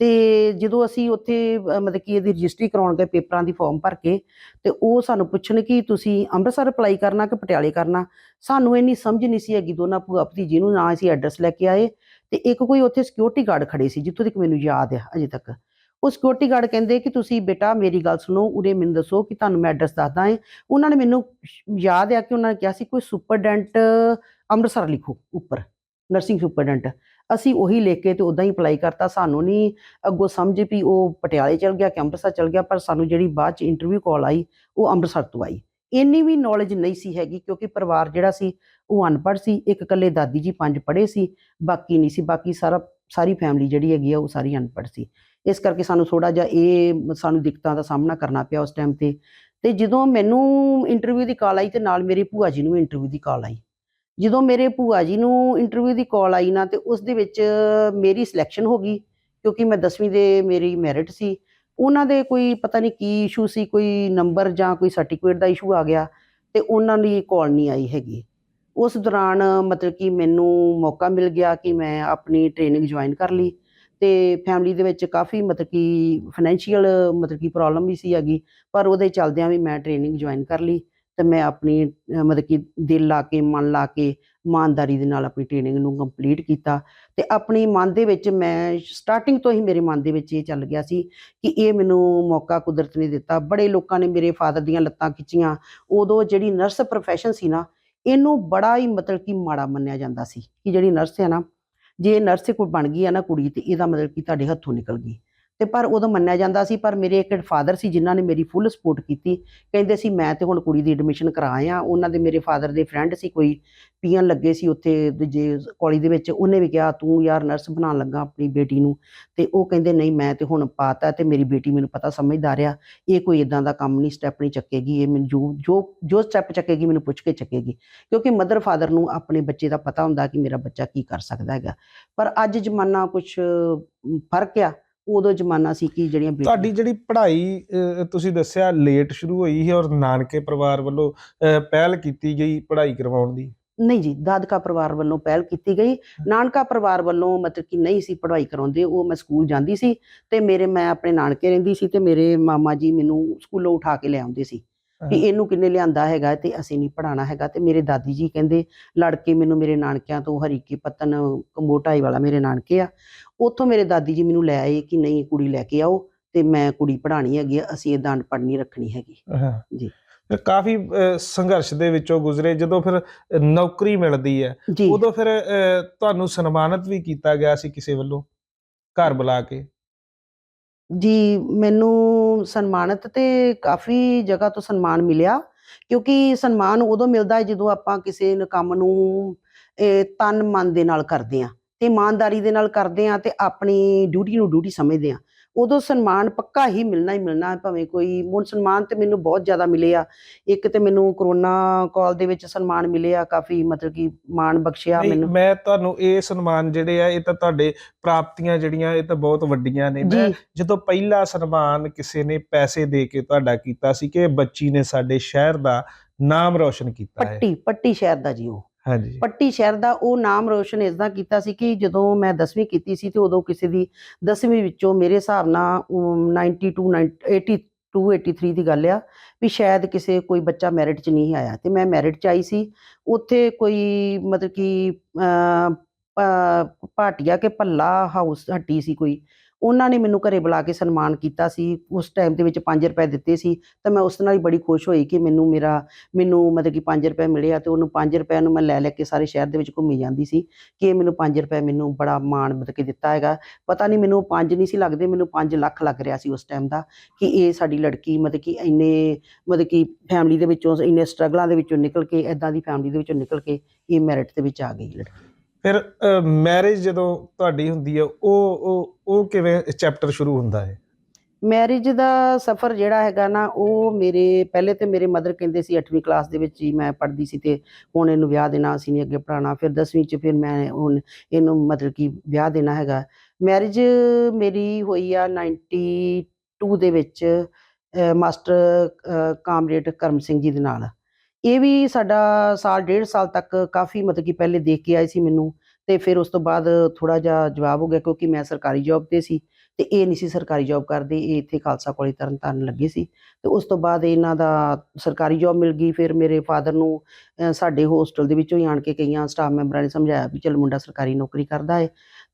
ਤੇ ਜਦੋਂ ਅਸੀਂ ਉੱਥੇ ਮਤਲਬ ਕਿ ਇਹਦੀ ਰਜਿਸਟਰੀ ਕਰਾਉਣ ਗਏ ਪੇਪਰਾਂ ਦੀ ਫਾਰਮ ਭਰ ਕੇ, ਤੇ ਉਹ ਸਾਨੂੰ ਪੁੱਛਣ ਕਿ ਤੁਸੀਂ ਅੰਮ੍ਰਿਤਸਰ ਅਪਲਾਈ ਕਰਨਾ ਕਿ ਪਟਿਆਲੇ ਕਰਨਾ? ਸਾਨੂੰ ਇੰਨੀ ਸਮਝ ਨਹੀਂ ਸੀ ਹੈਗੀ ਦੋਨਾਂ ਭੂਆ ਭਤੀਜੀ ਨੂੰ ਨਾ ਅਸੀਂ ਐਡਰੈਸ ਲੈ ਕੇ ਆਏ, ਤੇ ਇੱਕ ਕੋਈ ਉੱਥੇ ਸਿਕਿਉਰਿਟੀ ਗਾਰਡ ਖੜੇ ਸੀ, ਜਿੱਥੋਂ ਤੱਕ ਮੈਨੂੰ ਯਾਦ ਹੈ ਅਜੇ ਤੱਕ। ਉਹ ਸਿਕਿਉਰਿਟੀ ਗਾਰਡ ਕਹਿੰਦੇ ਕਿ ਤੁਸੀਂ ਬੇਟਾ ਮੇਰੀ ਗੱਲ ਸੁਣੋ, ਉਰੇ ਮੈਨੂੰ ਦੱਸੋ ਕਿ ਤੁਹਾਨੂੰ ਮੈਂ ਐਡਰੈਸ ਦੱਸਦਾ ਹਾਂ। ਉਹਨਾਂ ਨੇ ਮੈਨੂੰ ਯਾਦ ਆ ਕਿ ਉਹਨਾਂ ਨੇ ਕਿਹਾ ਸੀ, ਕੋਈ ਸੁਪਰਡੈਂਟ ਅੰਮ੍ਰਿਤਸਰ ਲਿਖੋ, ਉੱਪਰ ਨਰਸਿੰਗ ਸੁਪਰਡੈਂਟ ਅਸੀਂ ਉਹੀ ਲਿਖ ਕੇ ਤੇ ਉਦਾਂ ਹੀ ਅਪਲਾਈ ਕਰਤਾ। ਸਾਨੂੰ ਨਹੀਂ ਅੱਗੋਂ ਸਮਝ ਵੀ ਉਹ ਪਟਿਆਲੇ ਚਲ ਗਿਆ ਕਿ ਅੰਮ੍ਰਿਤਸਰ ਚਲ ਗਿਆ, ਪਰ ਸਾਨੂੰ ਜਿਹੜੀ ਬਾਅਦ ਚ ਇੰਟਰਵਿਊ ਕਾਲ ਆਈ, ਉਹ ਅੰਮ੍ਰਿਤਸਰ ਤੋਂ ਆਈ। ਇੰਨੀ ਵੀ ਨੌਲੇਜ ਨਹੀਂ ਸੀ ਹੈਗੀ ਕਿਉਂਕਿ ਪਰਿਵਾਰ ਜਿਹੜਾ ਸੀ, ਉਹ ਅਨਪੜ੍ਹ ਸੀ, ਇੱਕ ਇਕੱਲੇ ਦਾਦੀ ਜੀ ਪੰਜ ਪੜ੍ਹੇ ਸੀ, ਬਾਕੀ ਨਹੀਂ ਸੀ, ਬਾਕੀ ਸਾਰਾ, ਸਾਰੀ ਫੈਮਿਲੀ ਜਿਹੜੀ ਹੈਗੀ ਆ, ਉਹ ਸਾਰੀ ਅਨਪੜ੍ਹ ਸੀ। ਇਸ ਕਰਕੇ ਸਾਨੂੰ ਥੋੜਾ ਜਿਹਾ ਇਹ ਸਾਨੂੰ ਦਿੱਕਤਾਂ ਦਾ ਸਾਹਮਣਾ ਕਰਨਾ ਪਿਆ ਉਸ ਟਾਈਮ ਤੇ। ਤੇ ਜਦੋਂ ਮੈਨੂੰ ਇੰਟਰਵਿਊ ਦੀ ਕਾਲ ਆਈ ਤੇ ਨਾਲ ਮੇਰੀ ਭੂਆ ਜੀ ਨੂੰ ਇੰਟਰਵਿਊ ਦੀ ਕਾਲ ਆਈ। ਜਦੋਂ ਮੇਰੇ ਭੂਆ ਜੀ ਨੂੰ ਇੰਟਰਵਿਊ ਦੀ ਕਾਲ ਆਈ ਨਾ, ਤੇ ਉਸ ਦੇ ਵਿੱਚ ਮੇਰੀ ਸਿਲੈਕਸ਼ਨ ਹੋ ਗਈ, ਕਿਉਂਕਿ ਮੈਂ 10ਵੀਂ ਦੇ ਮੇਰੀ ਮੈਰਿਟ ਸੀ। ਉਹਨਾਂ ਦੇ ਕੋਈ ਪਤਾ ਨਹੀਂ ਕੀ ਇਸ਼ੂ ਸੀ, ਕੋਈ ਨੰਬਰ ਜਾਂ ਕੋਈ ਸਰਟੀਫਿਕੇਟ ਦਾ ਇਸ਼ੂ ਆ ਗਿਆ, ਤੇ ਉਹਨਾਂ ਦੀ ਕਾਲ ਨਹੀਂ ਆਈ ਹੈਗੀ। ਉਸ ਦੌਰਾਨ ਮਤਲਬ ਕਿ ਮੈਨੂੰ ਮੌਕਾ ਮਿਲ ਗਿਆ ਕਿ ਮੈਂ ਆਪਣੀ ਟ੍ਰੇਨਿੰਗ ਜੁਆਇਨ ਕਰ ਲਈ, ਤੇ ਫੈਮਿਲੀ ਦੇ ਵਿੱਚ ਕਾਫੀ ਮਤਲਬ ਕਿ ਫਾਈਨੈਂਸ਼ੀਅਲ ਮਤਲਬ ਕਿ ਪ੍ਰੋਬਲਮ ਵੀ ਸੀ ਹੈਗੀ, ਪਰ ਉਹਦੇ ਚੱਲਦਿਆਂ ਵੀ ਮੈਂ ਟ੍ਰੇਨਿੰਗ ਜੁਆਇਨ ਕਰ ਲਈ। ਤੇ ਮੈਂ ਆਪਣੀ, ਅਹ ਮਤਲਬ ਕਿ ਦਿਲ ਲਾ ਕੇ, ਮਨ ਲਾ ਕੇ ਇਮਾਨਦਾਰੀ ਦੇ ਨਾਲ ਆਪਣੀ ਟ੍ਰੇਨਿੰਗ ਨੂੰ ਕੰਪਲੀਟ ਕੀਤਾ ਤੇ ਆਪਣੀ ਮਨ ਦੇ ਵਿੱਚ ਮੈਂ ਸਟਾਰਟਿੰਗ ਤੋਂ ਹੀ ਮੇਰੇ ਮਨ ਦੇ ਵਿੱਚ ਇਹ ਚੱਲ ਗਿਆ ਸੀ ਕਿ ਇਹ ਮੈਨੂੰ ਮੌਕਾ ਕੁਦਰਤ ਨੇ ਦਿੱਤਾ। ਬੜੇ ਲੋਕਾਂ ਨੇ ਮੇਰੇ ਫਾਦਰ ਦੀਆਂ ਲੱਤਾਂ ਖਿੱਚੀਆਂ। ਉਦੋਂ ਜਿਹੜੀ ਨਰਸ ਪ੍ਰੋਫੈਸ਼ਨ ਸੀ ਨਾ, ਇਹਨੂੰ ਬੜਾ ਹੀ ਮਤਲਬ ਕਿ ਮਾੜਾ ਮੰਨਿਆ ਜਾਂਦਾ ਸੀ ਕਿ ਜਿਹੜੀ ਨਰਸ ਹੈ ਨਾ, ਜੇ ਨਰਸ ਕੋਈ ਬਣ ਗਈ ਆ ਨਾ ਕੁੜੀ ਤੇ ਇਹਦਾ ਮਤਲਬ ਕਿ ਤੁਹਾਡੇ ਹੱਥੋਂ ਨਿਕਲ ਗਈ। ਤੇ ਪਰ ਉਦੋਂ ਮੰਨਿਆ ਜਾਂਦਾ ਸੀ, ਪਰ ਮੇਰੇ ਇੱਕ ਫਾਦਰ ਸੀ ਜਿਨ੍ਹਾਂ ਨੇ ਮੇਰੀ ਫੁੱਲ ਸਪੋਰਟ ਕੀਤੀ। ਕਹਿੰਦੇ ਸੀ, ਮੈਂ ਤੇ ਹੁਣ ਕੁੜੀ ਦੀ ਐਡਮਿਸ਼ਨ ਕਰਾਇਆ ਉਹਨਾਂ ਦੇ ਮੇਰੇ ਫਾਦਰ ਦੇ ਫਰੈਂਡ ਸੀ, ਕੋਈ ਪੀਣ ਲੱਗੇ ਸੀ ਉੱਥੇ ਦੂਜੇ ਕਾਲਜ ਦੇ ਵਿੱਚ। ਉਹਨੇ ਵੀ ਕਿਹਾ, ਤੂੰ ਯਾਰ ਨਰਸ ਬਣਾਉਣ ਲੱਗਾ ਆਪਣੀ ਬੇਟੀ ਨੂੰ। ਤੇ ਉਹ ਕਹਿੰਦੇ, ਨਹੀਂ, ਮੈਂ ਤੇ ਹੁਣ ਪਾਤਾ ਤੇ ਮੇਰੀ ਬੇਟੀ ਮੈਨੂੰ ਪਤਾ ਸਮਝਦਾਰ ਆ। ਇਹ ਕੋਈ ਇਦਾਂ ਦਾ ਕੰਮ ਨਹੀਂ ਸਟੈਪ ਨਹੀਂ ਚੱਕੇਗੀ। ਇਹ ਮੈਨੂੰ ਜੋ ਜੋ ਜੋ ਸਟੈਪ ਚੱਕੇਗੀ, ਮੈਨੂੰ ਪੁੱਛ ਕੇ ਚੱਕੇਗੀ। ਕਿਉਂਕਿ ਮਦਰ ਫਾਦਰ ਨੂੰ ਆਪਣੇ ਬੱਚੇ ਦਾ ਪਤਾ ਹੁੰਦਾ ਕਿ ਮੇਰਾ ਬੱਚਾ ਕੀ ਕਰ ਸਕਦਾ ਹੈਗਾ। ਪਰ ਅੱਜ ਜ਼ਮਾਨਾ ਕੁਝ ਫ਼ਰਕ ਆ। ਉਦੋਂ ਜ਼ਮਾਨਾ ਸੀ ਕਿ ਜਿਹੜੀਆਂ ਬੇਟੀਆਂ-
ਤੁਹਾਡੀ ਜਿਹੜੀ ਪੜ੍ਹਾਈ ਅਹ, ਤੁਸੀਂ ਦੱਸਿਆ ਲੇਟ ਸ਼ੁਰੂ ਹੋਈ ਹੈ ਔਰ ਨਾਨਕੇ ਪਰਿਵਾਰ ਵੱਲੋਂ ਅਹ, ਪਹਿਲ ਕੀਤੀ ਗਈ ਪੜ੍ਹਾਈ ਕਰਵਾਉਣ ਦੀ।
ਨਹੀਂ ਜੀ ਦਾਦਕਾ ਪਰਿਵਾਰ ਵੱਲੋਂ ਪਹਿਲ ਕੀਤੀ ਗਈ। ਨਾਨਕਾ ਪਰਿਵਾਰ ਵੱਲੋਂ ਮਤਲਬ ਕਿ ਨਹੀਂ ਸੀ ਪੜ੍ਹਾਈ ਕਰਾਉਂਦੇ ਉਹ ਮੈਂ ਸਕੂਲ ਜਾਂਦੀ ਸੀ ਤੇ ਮੇਰੇ ਮੈਂ ਆਪਣੇ ਨਾਨਕੇ ਰਹਿੰਦੀ ਸੀ ਤੇ ਮੇਰੇ ਮਾਮਾ ਜੀ ਮੈਨੂੰ ਸਕੂਲੋਂ ਉਠਾ ਕੇ ਲੈ ਆਉਂਦੇ ਸੀ। ਵੀ ਇਹਨੂੰ ਕਿੰਨੇ ਲਿਆਂਦਾ ਹੈਗਾ ਤੇ ਅਸੀਂ ਨਹੀਂ ਪੜਾਣਾ ਹੈਗਾ ਤੇ ਮੇਰੇ ਦਾਦੀ ਜੀ ਕਹਿੰਦੇ ਲੜ ਕੇ ਮੈਨੂੰ ਮੇਰੇ ਨਾਨਕਿਆਂ ਤੋਂ ਹਰੀਕੇ ਪਤਨ ਕੰਬੋਟਾਈ ਵਾਲਾ ਮੇਰੇ ਨਾਨਕੇ ਆ। ਉੱਥੋਂ ਮੇਰੇ ਦਾਦੀ ਜੀ ਮੈਨੂੰ ਲੈ ਆਏ ਕਿ ਨਹੀਂ ਕੁੜੀ ਲੈ ਕੇ ਆਓ ਤੇ ਮੈਂ ਕੁੜੀ ਪੜਾਣੀ ਹੈਗੀ ਅਸੀਂ ਇਦਾਂ ਅਨਪੜ੍ਹ ਨਹੀਂ ਰੱਖਣੀ ਹੈਗੀ। ਜੀ।
ਕਾਫੀ ਸੰਘਰਸ਼ ਦੇ ਵਿੱਚੋਂ ਗੁਜ਼ਰੇ ਜਦੋਂ ਫਿਰ ਨੌਕਰੀ ਮਿਲਦੀ ਹੈ ਉਦੋਂ ਫਿਰ ਤੁਹਾਨੂੰ ਸਨਮਾਨਿਤ ਵੀ ਕੀਤਾ ਗਿਆ ਸੀ ਕਿਸੇ ਵੱਲੋਂ ਘਰ ਬੁਲਾ ਕੇ?
ਜੀ ਮੈਨੂੰ ਸਨਮਾਨਿਤ ਤੇ ਕਾਫੀ ਜਗ੍ਹਾ ਤੋਂ ਸਨਮਾਨ ਮਿਲਿਆ ਕਿਉਂਕਿ ਸਨਮਾਨ ਉਦੋਂ ਮਿਲਦਾ ਹੈ ਜਦੋਂ ਆਪਾਂ ਕਿਸੇ ਨ- ਕੰਮ ਨੂੰ ਇਹ, ਤਨ ਮਨ ਦੇ ਨਾਲ ਕਰਦੇ ਹਾਂ ਤੇ ਇਮਾਨਦਾਰੀ ਦੇ ਨਾਲ ਕਰਦੇ ਹਾਂ ਤੇ ਆਪਣੀ ਡਿਊਟੀ ਨੂੰ ਡਿਊਟੀ ਸਮਝਦੇ ਹਾਂ। ਉਦੋਂ ਸਨਮਾਨ ਪੱਕਾ ਹੀ ਮਿਲਣਾ ਹੀ ਮਿਲਣਾ ਭਾਵੇਂ ਕੋਈ ਮੁੜ ਸਨਮਾਨ ਤੇ ਮੈਨੂੰ ਬਹੁਤ ਜ਼ਿਆਦਾ ਮਿਲੇ ਆ। ਇੱਕ ਤੇ ਮੈਨੂੰ ਕਰੋਨਾ ਕਾਲ ਦੇ ਵਿੱਚ ਸਨਮਾਨ ਮਿਲੇ ਆ ਕਾਫੀ ਮਤਲਬ ਕਿ ਮਾਣ ਬਖਸ਼ਿਆ ਮੈਨੂੰ।
ਮੈਂ ਤੁਹਾਨੂੰ ਇਹ ਸਨਮਾਨ ਜਿਹੜੇ ਆ ਇਹ ਤਾਂ ਤੁਹਾਡੇ ਪ੍ਰਾਪਤੀਆਂ ਜਿਹੜੀਆਂ ਇਹ ਤਾਂ ਬਹੁਤ ਵੱਡੀਆਂ ਨੇ। ਮੈਂ ਜਦੋਂ ਪਹਿਲਾ ਸਨਮਾਨ ਕਿਸੇ ਨੇ ਪੈਸੇ ਦੇ ਕੇ ਤੁਹਾਡਾ ਕੀਤਾ ਸੀ ਕਿ ਬੱਚੀ ਨੇ ਸਾਡੇ ਸ਼ਹਿਰ ਦਾ ਨਾਮ ਰੌਸ਼ਨ ਕੀਤਾ ਹੈ।
ਪੱਟੀ ਪੱਟੀ ਸ਼ਹਿਰ ਦਾ ਜੀ ਉਹ।
ਹਾਂਜੀ।
ਪੱਟੀ ਸ਼ਹਿਰ ਦਾ ਉਹ ਨਾਮ ਰੋਸ਼ਨ ਇਸਦਾ ਕੀਤਾ ਸੀ ਕਿ ਜਦੋਂ ਮੈਂ 10ਵੀਂ ਕੀਤੀ ਸੀ ਤੇ ਉਦੋਂ ਕਿਸੇ ਦੀ 10ਵੀਂ ਵਿੱਚੋਂ ਮੇਰੇ ਹਿਸਾਬ ਨਾਲ 92 90 82 83 ਦੀ ਗੱਲ ਆ ਵੀ ਸ਼ਾਇਦ ਕਿਸੇ ਕੋਈ ਬੱਚਾ ਮੈਰਿਟ 'ਚ ਨਹੀਂ ਆਇਆ। ਤੇ ਮੈਂ ਮੈਰਿਟ 'ਚ ਆਈ ਸੀ। ਉੱਥੇ ਕੋਈ ਮਤਲਬ ਕਿ ਭਾਟੀਆ ਕੇ ਭੱਲਾ ਹਾਊਸ ਹੱਟੀ ਸੀ ਕੋਈ। ਉਹਨਾਂ ਨੇ ਮੈਨੂੰ ਘਰੇ ਬੁਲਾ ਕੇ ਸਨਮਾਨ ਕੀਤਾ ਸੀ। ਉਸ ਟਾਈਮ ਦੇ ਵਿੱਚ 5 ਰੁਪਏ ਦਿੱਤੇ ਸੀ। ਤਾਂ ਮੈਂ ਉਸ ਨਾਲ ਹੀ ਬੜੀ ਖੁਸ਼ ਹੋਈ ਕਿ ਮੈਨੂੰ ਮੇਰਾ, ਮੈਨੂੰ ਮਤਲਬ ਕਿ 5 ਰੁਪਏ ਮਿਲੇ ਆ ਤੇ ਉਹਨੂੰ 5 ਰੁਪਏ ਨੂੰ ਮੈਂ ਲੈ ਲੈ ਕੇ ਸਾਰੇ ਸ਼ਹਿਰ ਦੇ ਵਿੱਚ ਘੁੰਮੀ ਜਾਂਦੀ ਸੀ ਕਿ ਇਹ ਮੈਨੂੰ 5 ਰੁਪਏ ਮੈਨੂੰ ਬੜਾ ਮਾਣ ਮਤਲਬ ਕਿ ਦਿੱਤਾ ਹੈਗਾ। ਪਤਾ ਨਹੀਂ ਮੈਨੂੰ 5 ਨਹੀਂ ਸੀ ਲੱਗਦੇ, ਮੈਨੂੰ 5 ਲੱਖ ਲੱਗ ਰਿਹਾ ਸੀ ਉਸ ਟਾਈਮ ਦਾ ਕਿ ਇਹ ਸਾਡੀ ਲੜਕੀ ਮਤਲਬ ਕਿ ਇੰਨੇ, ਮਤਲਬ ਕਿ ਫੈਮਿਲੀ ਦੇ ਵਿੱਚੋਂ, ਇੰਨੇ ਸਟਰਗਲਾਂ ਦੇ ਵਿੱਚੋਂ ਨਿਕਲ ਕੇ ਐਦਾਂ ਦੀ ਫੈਮਿਲੀ ਦੇ ਵਿੱਚੋਂ ਨਿਕਲ ਕੇ ਇਹ ਮੈਰਿਟ ਦੇ ਵਿੱਚ ਆ ਗਈ ਲੜਕੀ।
ਫਿਰ ਮੈਰਿਜ ਜਦੋਂ ਤੁਹਾਡੀ ਹੁੰਦੀ ਹੈ ਉਹ ਉਹ ਉਹ ਕਿਵੇਂ ਚੈਪਟਰ ਸ਼ੁਰੂ ਹੁੰਦਾ ਹੈ?
ਮੈਰਿਜ ਦਾ ਸਫ਼ਰ ਜਿਹੜਾ ਹੈਗਾ ਨਾ, ਉਹ ਮੇਰੇ, ਪਹਿਲੇ ਤੇ ਮੇਰੇ ਮਦਰ ਕਹਿੰਦੇ ਸੀ 8ਵੀਂ ਕਲਾਸ ਦੇ ਵਿੱਚ ਹੀ ਮੈਂ ਪੜ੍ਹਦੀ ਸੀ ਤੇ ਹੁਣ ਇਹਨੂੰ ਵਿਆਹ ਦੇਣਾ, ਅਸੀਂ ਨਹੀਂ ਅੱਗੇ ਪੜਾਉਣਾ ਫਿਰ 10ਵੀਂ ਚ ਫਿਰ ਮੈਂ ਹੁਣ ਇਹਨੂੰ ਮਤਲਬ ਕਿ ਵਿਆਹ ਦੇਣਾ ਹੈਗਾ। ਮੈਰਿਜ ਮੇਰੀ ਹੋਈ ਆ 92 ਦੇ ਵਿੱਚ ਮਾਸਟਰ ਕਾਮਰੇਡ ਕਰਮ ਸਿੰਘ ਜੀ ਦੇ ਨਾਲ। ਇਹ ਵੀ ਸਾਡਾ ਸਾਲ, ਡੇਢ ਸਾਲ ਤੱਕ ਕਾਫੀ ਮਤਲਬ ਕਿ ਪਹਿਲੇ ਦੇਖ ਕੇ ਆਏ ਸੀ ਮੈਨੂੰ ਤੇ ਫਿਰ ਉਸ ਤੋਂ ਬਾਅਦ ਥੋੜਾ ਜਿਹਾ ਜਵਾਬ ਹੋ ਗਿਆ ਕਿਉਂਕਿ ਮੈਂ ਸਰਕਾਰੀ ਜੌਬ ਤੇ ਸੀ ਤੇ ਇਹ ਨਹੀਂ ਸੀ ਸਰਕਾਰੀ ਜੌਬ ਕਰਦੇ, ਇਹ ਇੱਥੇ ਖਾਲਸਾ ਕਾਲਜ ਤਰਨਤਾਰਨ ਲੱਗੇ ਸੀ ਤੇ ਉਸ ਤੋਂ ਬਾਅਦ ਇਹਨਾਂ ਦਾ ਸਰਕਾਰੀ ਜੌਬ ਮਿਲ ਗਈ, ਫਿਰ ਮੇਰੇ ਫਾਦਰ ਨੂੰ ਸਾਡੇ ਹੋਸਟਲ ਦੇ ਵਿੱਚੋਂ ਹੀ ਆਣ ਕੇ ਕਈਆਂ ਸਟਾਫ ਮੈਂਬਰਾਂ ਨੇ ਸਮਝਾਇਆ ਵੀ ਚਲ ਮੁੰਡਾ ਸਰਕਾਰੀ ਨੌਕਰੀ ਕਰਦਾ ਹੈ